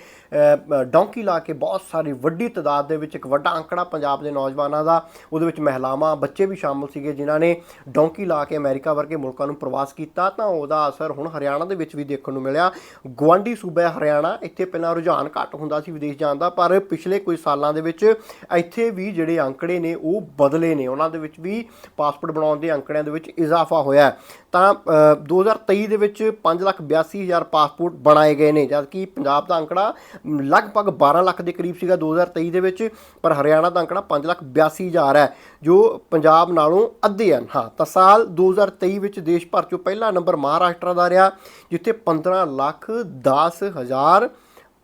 S1: ਡੌਂਕੀ ਲਾ ਕੇ ਬਹੁਤ ਸਾਰੀ ਵੱਡੀ ਤਾਦਾਦ ਦੇ ਵਿੱਚ ਇੱਕ ਵੱਡਾ ਅੰਕੜਾ ਪੰਜਾਬ ਦੇ ਨੌਜਵਾਨਾਂ ਦਾ, ਉਹਦੇ ਵਿੱਚ ਮਹਿਲਾਵਾਂ, ਬੱਚੇ ਵੀ ਸ਼ਾਮਲ ਸੀਗੇ, ਜਿਨ੍ਹਾਂ ਨੇ ਡੌਂਕੀ ਲਾ ਕੇ ਅਮਰੀਕਾ ਵਰਗੇ ਮੁਲਕਾਂ ਨੂੰ ਪ੍ਰਵਾਸ ਕੀਤਾ, ਤਾਂ ਉਹਦਾ ਅਸਰ ਹੁਣ ਹਰਿਆਣਾ ਦੇ ਵਿੱਚ ਵੀ ਦੇਖਣ ਨੂੰ ਮਿਲਿਆ। ਗਵਾਂਢੀ ਸੂਬਾ ਹਰਿਆਣਾ, ਇੱਥੇ ਪਹਿਲਾਂ ਰੁਝਾਨ ਘੱਟ ਹੁੰਦਾ ਸੀ ਵਿਦੇਸ਼ ਜਾਣ ਦਾ, ਪਰ ਪਿਛਲੇ ਕੁਝ ਸਾਲਾਂ ਦੇ ਵਿੱਚ ਇੱਥੇ ਵੀ ਜਿਹੜੇ ਅੰਕੜੇ ਨੇ, ਉਹ ਉਹ ਬਦਲੇ ਨੇ ਉਹਨਾਂ ਦੇ ਵਿੱਚ ਵੀ ਪਾਸਪੋਰਟ ਬਣਾਉਣ ਦੇ ਅੰਕੜਿਆਂ ਦੇ ਵਿੱਚ ਇਜ਼ਾਫਾ ਹੋਇਆ ਹੈ। ਤਾਂ ਅ, 2023 ਦੇ ਵਿੱਚ 582000 ਪਾਸਪੋਰਟ ਬਣਾਏ ਗਏ ਨੇ ਜਦਕਿ ਪੰਜਾਬ ਦਾ ਅੰਕੜਾ ਲਗਭਗ 12 ਲੱਖ ਦੇ ਕਰੀਬ ਸੀਗਾ 2023 ਦੇ ਵਿੱਚ ਪਰ ਹਰਿਆਣਾ ਦਾ ਅੰਕੜਾ 582000 ਹੈ ਜੋ ਪੰਜਾਬ ਨਾਲੋਂ ਅੱਧੇ ਹਨ ਹਾਂ ਤਾਂ ਸਾਲ 2023 ਵਿੱਚ ਦੇਸ਼ ਭਰ ਚੋਂ ਪਹਿਲਾ ਨੰਬਰ ਮਹਾਰਾਸ਼ਟਰ ਦਾ ਰਿਹਾ ਜਿੱਥੇ 15 ਲੱਖ 10 ਹਜ਼ਾਰ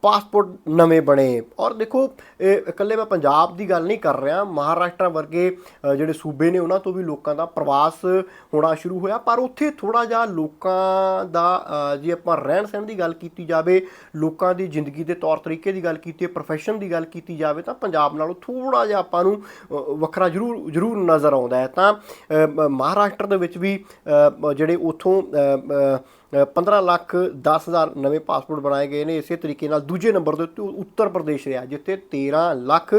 S1: ਪਾਸਪੋਰਟ ਨਵੇਂ ਬਣੇ। ਔਰ ਦੇਖੋ, ਇਹ ਇਕੱਲੇ ਮੈਂ ਪੰਜਾਬ ਦੀ ਗੱਲ ਨਹੀਂ ਕਰ ਰਿਹਾ। ਮਹਾਰਾਸ਼ਟਰ ਵਰਗੇ ਜਿਹੜੇ ਸੂਬੇ ਨੇ ਉਹਨਾਂ ਤੋਂ ਵੀ ਲੋਕਾਂ ਦਾ ਪ੍ਰਵਾਸ ਹੋਣਾ ਸ਼ੁਰੂ ਹੋਇਆ। ਪਰ ਉੱਥੇ ਥੋੜਾ ਜਿਹਾ ਲੋਕਾਂ ਦਾ ਜੇ ਆਪਾਂ ਰਹਿਣ ਸਹਿਣ ਦੀ ਗੱਲ ਕੀਤੀ ਜਾਵੇ, ਲੋਕਾਂ ਦੀ ਜ਼ਿੰਦਗੀ ਦੇ ਤੌਰ ਤਰੀਕੇ ਦੀ ਗੱਲ ਕੀਤੀ ਪ੍ਰੋਫੈਸ਼ਨ ਦੀ ਗੱਲ ਕੀਤੀ ਜਾਵੇ, ਤਾਂ ਪੰਜਾਬ ਨਾਲੋਂ ਥੋੜਾ ਜਿਹਾ ਆਪਾਂ ਨੂੰ ਵੱਖਰਾ ਜ਼ਰੂਰ ਜ਼ਰੂਰ ਨਜ਼ਰ ਆਉਂਦਾ ਹੈ। ਤਾਂ ਮ- ਮਹਾਰਾਸ਼ਟਰ ਦੇ ਵਿੱਚ ਵੀ ਜਿਹੜੇ ਉਥੋਂ 15 ਲੱਖ 10 ਹਜ਼ਾਰ ਨਵੇਂ ਪਾਸਪੋਰਟ ਬਣਾਏ ਗਏ ਨੇ, ਇਸੇ ਤਰੀਕੇ ਨਾਲ ਦੂਜੇ ਨੰਬਰ ਦੇ ਉੱਤੇ ਉੱਤਰ ਪ੍ਰਦੇਸ਼ ਰਿਹਾ, ਜਿੱਥੇ 13 ਲੱਖ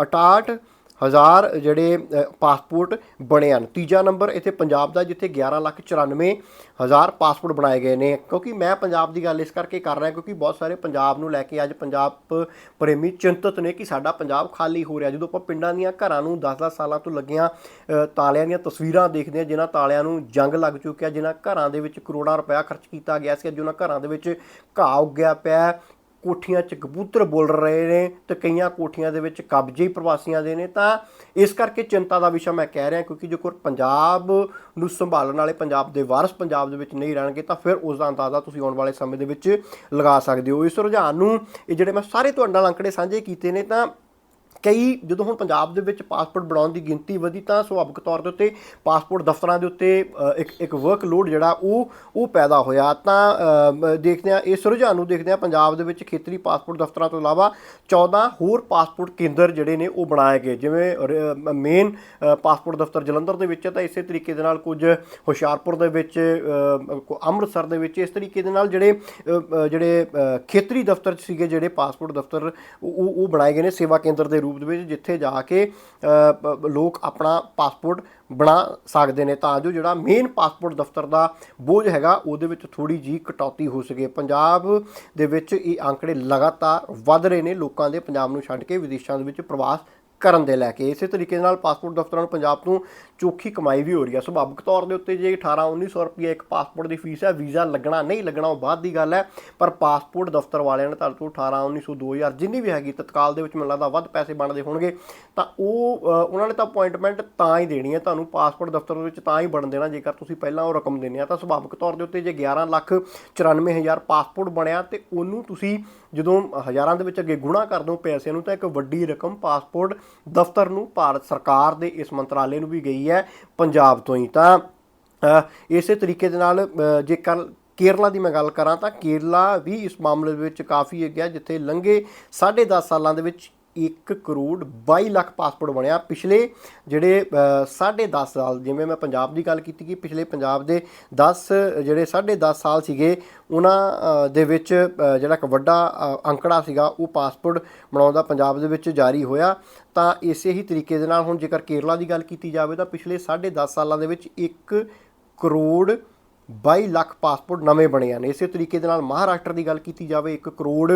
S1: 68 ਹਜ਼ਾਰ ਜਿਹੜੇ ਪਾਸਪੋਰਟ ਬਣੇ ਹਨ। ਤੀਜਾ ਨੰਬਰ ਇੱਥੇ ਪੰਜਾਬ ਦਾ, ਜਿੱਥੇ 11 ਲੱਖ 94 ਹਜ਼ਾਰ ਪਾਸਪੋਰਟ ਬਣਾਏ ਗਏ ਨੇ। ਕਿਉਂਕਿ ਮੈਂ ਪੰਜਾਬ ਦੀ ਗੱਲ ਇਸ ਕਰਕੇ ਕਰ ਰਿਹਾ ਕਿਉਂਕਿ ਬਹੁਤ ਸਾਰੇ ਪੰਜਾਬ ਨੂੰ ਲੈ ਕੇ ਅੱਜ ਪੰਜਾਬ ਪ੍ਰੇਮੀ ਚਿੰਤਤ ਨੇ ਕਿ ਸਾਡਾ ਪੰਜਾਬ ਖਾਲੀ ਹੋ ਰਿਹਾ। ਜਦੋਂ ਆਪਾਂ ਪਿੰਡਾਂ ਦੀਆਂ ਘਰਾਂ ਨੂੰ 10-10 ਸਾਲਾਂ ਤੋਂ ਲੱਗੀਆਂ ਤਾਲਿਆਂ ਦੀਆਂ ਤਸਵੀਰਾਂ ਦੇਖਦੇ ਹਾਂ, ਜਿਨ੍ਹਾਂ ਤਾਲਿਆਂ ਨੂੰ ਜੰਗ ਲੱਗ ਚੁੱਕਿਆ, ਜਿਨ੍ਹਾਂ ਘਰਾਂ ਦੇ ਵਿੱਚ ਕਰੋੜਾਂ ਰੁਪਇਆ ਖਰਚ ਕੀਤਾ ਗਿਆ ਸੀ, ਅੱਜ ਉਹਨਾਂ ਘਰਾਂ ਦੇ ਵਿੱਚ ਘਾਹ ਉੱਗਿਆ ਪਿਆ ਕੋਠੀਆਂ 'ਚ ਕਬੂਤਰ ਬੋਲ ਰਹੇ ਨੇ ਤੇ ਕਈਆਂ ਕੋਠੀਆਂ ਦੇ ਵਿੱਚ ਕਬਜ਼ੇ ਪ੍ਰਵਾਸੀਆਂ ਦੇ ਨੇ, ਤਾਂ ਇਸ ਕਰਕੇ ਚਿੰਤਾ ਦਾ ਵਿਸ਼ਾ ਮੈਂ ਕਹਿ ਰਿਹਾ ਕਿਉਂਕਿ ਜੇਕਰ ਪੰਜਾਬ ਨੂੰ ਸੰਭਾਲਣ ਵਾਲੇ ਪੰਜਾਬ ਦੇ ਵਾਰਸ ਪੰਜਾਬ ਦੇ ਵਿੱਚ ਨਹੀਂ ਰਹਿਣਗੇ, ਤਾਂ ਫਿਰ ਉਸ ਦਾ ਅੰਦਾਜ਼ਾ ਤੁਸੀਂ ਆਉਣ ਵਾਲੇ ਸਮੇਂ ਦੇ ਵਿੱਚ ਲਗਾ ਸਕਦੇ ਹੋ। ਇਸ ਰੁਝਾਨ ਨੂੰ ਇਹ ਜਿਹੜੇ ਮੈਂ ਸਾਰੇ ਤੁਹਾਡੇ ਨਾਲ ਅੰਕੜੇ ਸਾਂਝੇ ਕੀਤੇ ਨੇ, ਤਾਂ ਕਈ ਜਦੋਂ ਹੁਣ ਪੰਜਾਬ ਦੇ ਵਿੱਚ ਪਾਸਪੋਰਟ ਬਣਾਉਣ ਦੀ ਗਿਣਤੀ ਵਧੀ ਤਾਂ ਸੁਭਾਵਿਕ ਤੌਰ ਦੇ ਉੱਤੇ ਪਾਸਪੋਰਟ ਦਫ਼ਤਰਾਂ ਦੇ ਉੱਤੇ ਇੱਕ ਇੱਕ ਵਰਕਲੋਡ ਜਿਹੜਾ ਉਹ ਉਹ ਪੈਦਾ ਹੋਇਆ। ਤਾਂ ਅ, ਦੇਖਦੇ ਆ ਇਸ ਰੁਝਾਨ ਨੂੰ ਦੇਖਦੇ ਆ ਪੰਜਾਬ ਦੇ ਵਿੱਚ ਖੇਤਰੀ ਪਾਸਪੋਰਟ ਦਫ਼ਤਰਾਂ ਤੋਂ ਇਲਾਵਾ 14 ਹੋਰ ਪਾਸਪੋਰਟ ਕੇਂਦਰ ਜਿਹੜੇ ਨੇ ਉਹ ਬਣਾਏ ਗਏ। ਜਿਵੇਂ ਮੇਨ ਪਾਸਪੋਰਟ ਦਫ਼ਤਰ ਜਲੰਧਰ ਦੇ ਵਿੱਚ ਹੈ ਤਾਂ ਇਸੇ ਤਰੀਕੇ ਦੇ ਨਾਲ ਕੁਝ ਹੁਸ਼ਿਆਰਪੁਰ ਦੇ ਵਿੱਚ ਅੰਮ੍ਰਿਤਸਰ ਦੇ ਵਿੱਚ ਇਸ ਤਰੀਕੇ ਦੇ ਨਾਲ ਜਿਹੜੇ ਜਿਹੜੇ ਖੇਤਰੀ ਦਫ਼ਤਰ ਸੀਗੇ ਜਿਹੜੇ ਪਾਸਪੋਰਟ ਦਫ਼ਤਰ ਉਹ- ਉਹ ਬਣਾਏ ਗਏ ਨੇ ਸੇਵਾ ਕੇਂਦਰ ਦੇ ਰੂਪ ਦੇ ਵਿੱਚ ਜਿੱਥੇ ਜਾ ਕੇ ਲੋਕ ਆਪਣਾ ਪਾਸਪੋਰਟ ਬਣਾ ਸਕਦੇ ਨੇ। ਤਾਂ ਜੋ ਜਿਹੜਾ ਮੇਨ ਪਾਸਪੋਰਟ ਦਫ਼ਤਰ ਦਾ ਬੋਝ ਹੈਗਾ, ਉਹਦੇ ਵਿੱਚ ਥੋੜੀ ਜੀ ਕਟੌਤੀ ਹੋ ਸਕੇ। ਪੰਜਾਬ ਦੇ ਵਿੱਚ ਇਹ ਅੰਕੜੇ ਲਗਾਤਾਰ ਵੱਧ ਰਹੇ ਨੇ। ਲੋਕਾਂ ਦੇ ਪੰਜਾਬ ਨੂੰ ਛੱਡ ਕੇ ਵਿਦੇਸ਼ਾਂ ਦੇ ਵਿੱਚ ਪ੍ਰਵਾਸ ਕਰਨ ਦੇ ਲੈ ਕੇ, ਇਸੇ ਤਰੀਕੇ ਨਾਲ ਪਾਸਪੋਰਟ ਦਫ਼ਤਰਾਂ ਨੂੰ ਪੰਜਾਬ ਤੋਂ ਚੋਖੀ ਕਮਾਈ ਵੀ ਹੋ ਰਹੀ ਹੈ। ਸੁਭਾਵਿਕ ਤੌਰ ਦੇ ਉੱਤੇ ਜੇ 18 1900 ਰੁਪਏ ਇੱਕ ਪਾਸਪੋਰਟ ਦੀ ਫੀਸ ਹੈ, ਵੀਜ਼ਾ ਲੱਗਣਾ ਨਹੀਂ ਲੱਗਣਾ ਉਹ ਬਾਅਦ ਦੀ ਗੱਲ ਹੈ, ਪਰ ਪਾਸਪੋਰਟ ਦਫ਼ਤਰ ਵਾਲਿਆਂ ਨੇ ਤੁਹਾਡੇ ਤੋਂ 18 1900 2000 ਜਿੰਨੀ ਵੀ ਹੈਗੀ, ਤਤਕਾਲ ਦੇ ਵਿੱਚ ਮੈਨੂੰ ਲੱਗਦਾ ਵੱਧ ਪੈਸੇ ਬਣਦੇ ਹੋਣਗੇ, ਤਾਂ ਉਹ ਉਹਨਾਂ ਨੇ ਤਾਂ ਅਪਾਇੰਟਮੈਂਟ ਤਾਂ ਹੀ ਦੇਣੀ ਹੈ, ਤੁਹਾਨੂੰ ਪਾਸਪੋਰਟ ਦਫ਼ਤਰ ਦੇ ਵਿੱਚ ਤਾਂ ਹੀ ਬਣਨ ਦੇਣਾ, ਜੇਕਰ ਤੁਸੀਂ ਪਹਿਲਾਂ ਉਹ ਰਕਮ ਦਿੰਦੇ ਆ। ਤਾਂ ਸੁਭਾਵਿਕ ਤੌਰ ਦੇ ਉੱਤੇ ਜੇ 11 ਲੱਖ 94 ਹਜ਼ਾਰ ਪਾਸਪੋਰਟ ਬਣਿਆ ਤੇ ਉਹਨੂੰ ਤੁਸੀਂ ਜਦੋਂ ਹਜ਼ਾਰਾਂ ਦੇ ਵਿੱਚ ਅੱਗੇ ਗੁਣਾ ਕਰ ਦਿਓ ਪੈਸਿਆਂ ਨੂੰ ਤਾਂ ਇੱਕ ਵੱਡੀ ਰਕਮ ਪਾਸਪੋਰਟ ਦਫ਼ਤਰ ਨੂੰ ਭਾਰਤ ਸਰਕਾਰ ਦੇ ਇਸ ਮੰਤਰਾਲੇ ਨੂੰ ਵੀ ਗਈ ਹੈ ਪੰਜਾਬ ਤੋਂ ਹੀ। ਤਾਂ ਇਸੇ ਤਰੀਕੇ ਦੇ ਨਾਲ ਅ, ਜੇਕਰ ਕੇਰਲਾ ਦੀ ਮੈਂ ਗੱਲ ਕਰਾਂ ਤਾਂ ਕੇਰਲਾ ਵੀ ਇਸ ਮਾਮਲੇ ਦੇ ਵਿੱਚ ਕਾਫੀ ਅੱਗੇ ਹੈ ਜਿੱਥੇ ਲੰਘੇ 10.5 ਸਾਲਾਂ ਦੇ ਵਿੱਚ 1 ਕਰੋੜ 22 ਲੱਖ ਪਾਸਪੋਰਟ ਬਣਿਆ। ਪਿਛਲੇ ਜਿਹੜੇ ਅ, ਸਾਢੇ 10 ਸਾਲ ਜਿਵੇਂ ਮੈਂ ਪੰਜਾਬ ਦੀ ਗੱਲ ਕੀਤੀ ਕਿ ਪਿਛਲੇ ਪੰਜਾਬ ਦੇ 10 ਜਿਹੜੇ ਸਾਢੇ 10 ਸਾਲ ਸੀਗੇ ਉਹਨਾਂ ਦੇ ਵਿੱਚ ਜਿਹੜਾ ਇੱਕ ਵੱਡਾ ਅੰਕੜਾ ਸੀਗਾ ਉਹ ਪਾਸਪੋਰਟ ਬਣਾਉਣ ਦਾ ਪੰਜਾਬ ਦੇ ਵਿੱਚ ਜਾਰੀ ਹੋਇਆ। ਤਾਂ ਇਸੇ ਹੀ ਤਰੀਕੇ ਦੇ ਨਾਲ ਹੁਣ ਜੇਕਰ ਕੇਰਲਾ ਦੀ ਗੱਲ ਕੀਤੀ ਜਾਵੇ ਤਾਂ ਪਿਛਲੇ ਸਾਢੇ 10 ਸਾਲਾਂ ਦੇ ਵਿੱਚ 1 ਕਰੋੜ 22 ਲੱਖ ਪਾਸਪੋਰਟ ਨਵੇਂ ਬਣੇ ਹਨ। ਇਸੇ ਤਰੀਕੇ ਦੇ ਨਾਲ ਮਹਾਰਾਸ਼ਟਰ ਦੀ ਗੱਲ ਕੀਤੀ ਜਾਵੇ 1 ਕਰੋੜ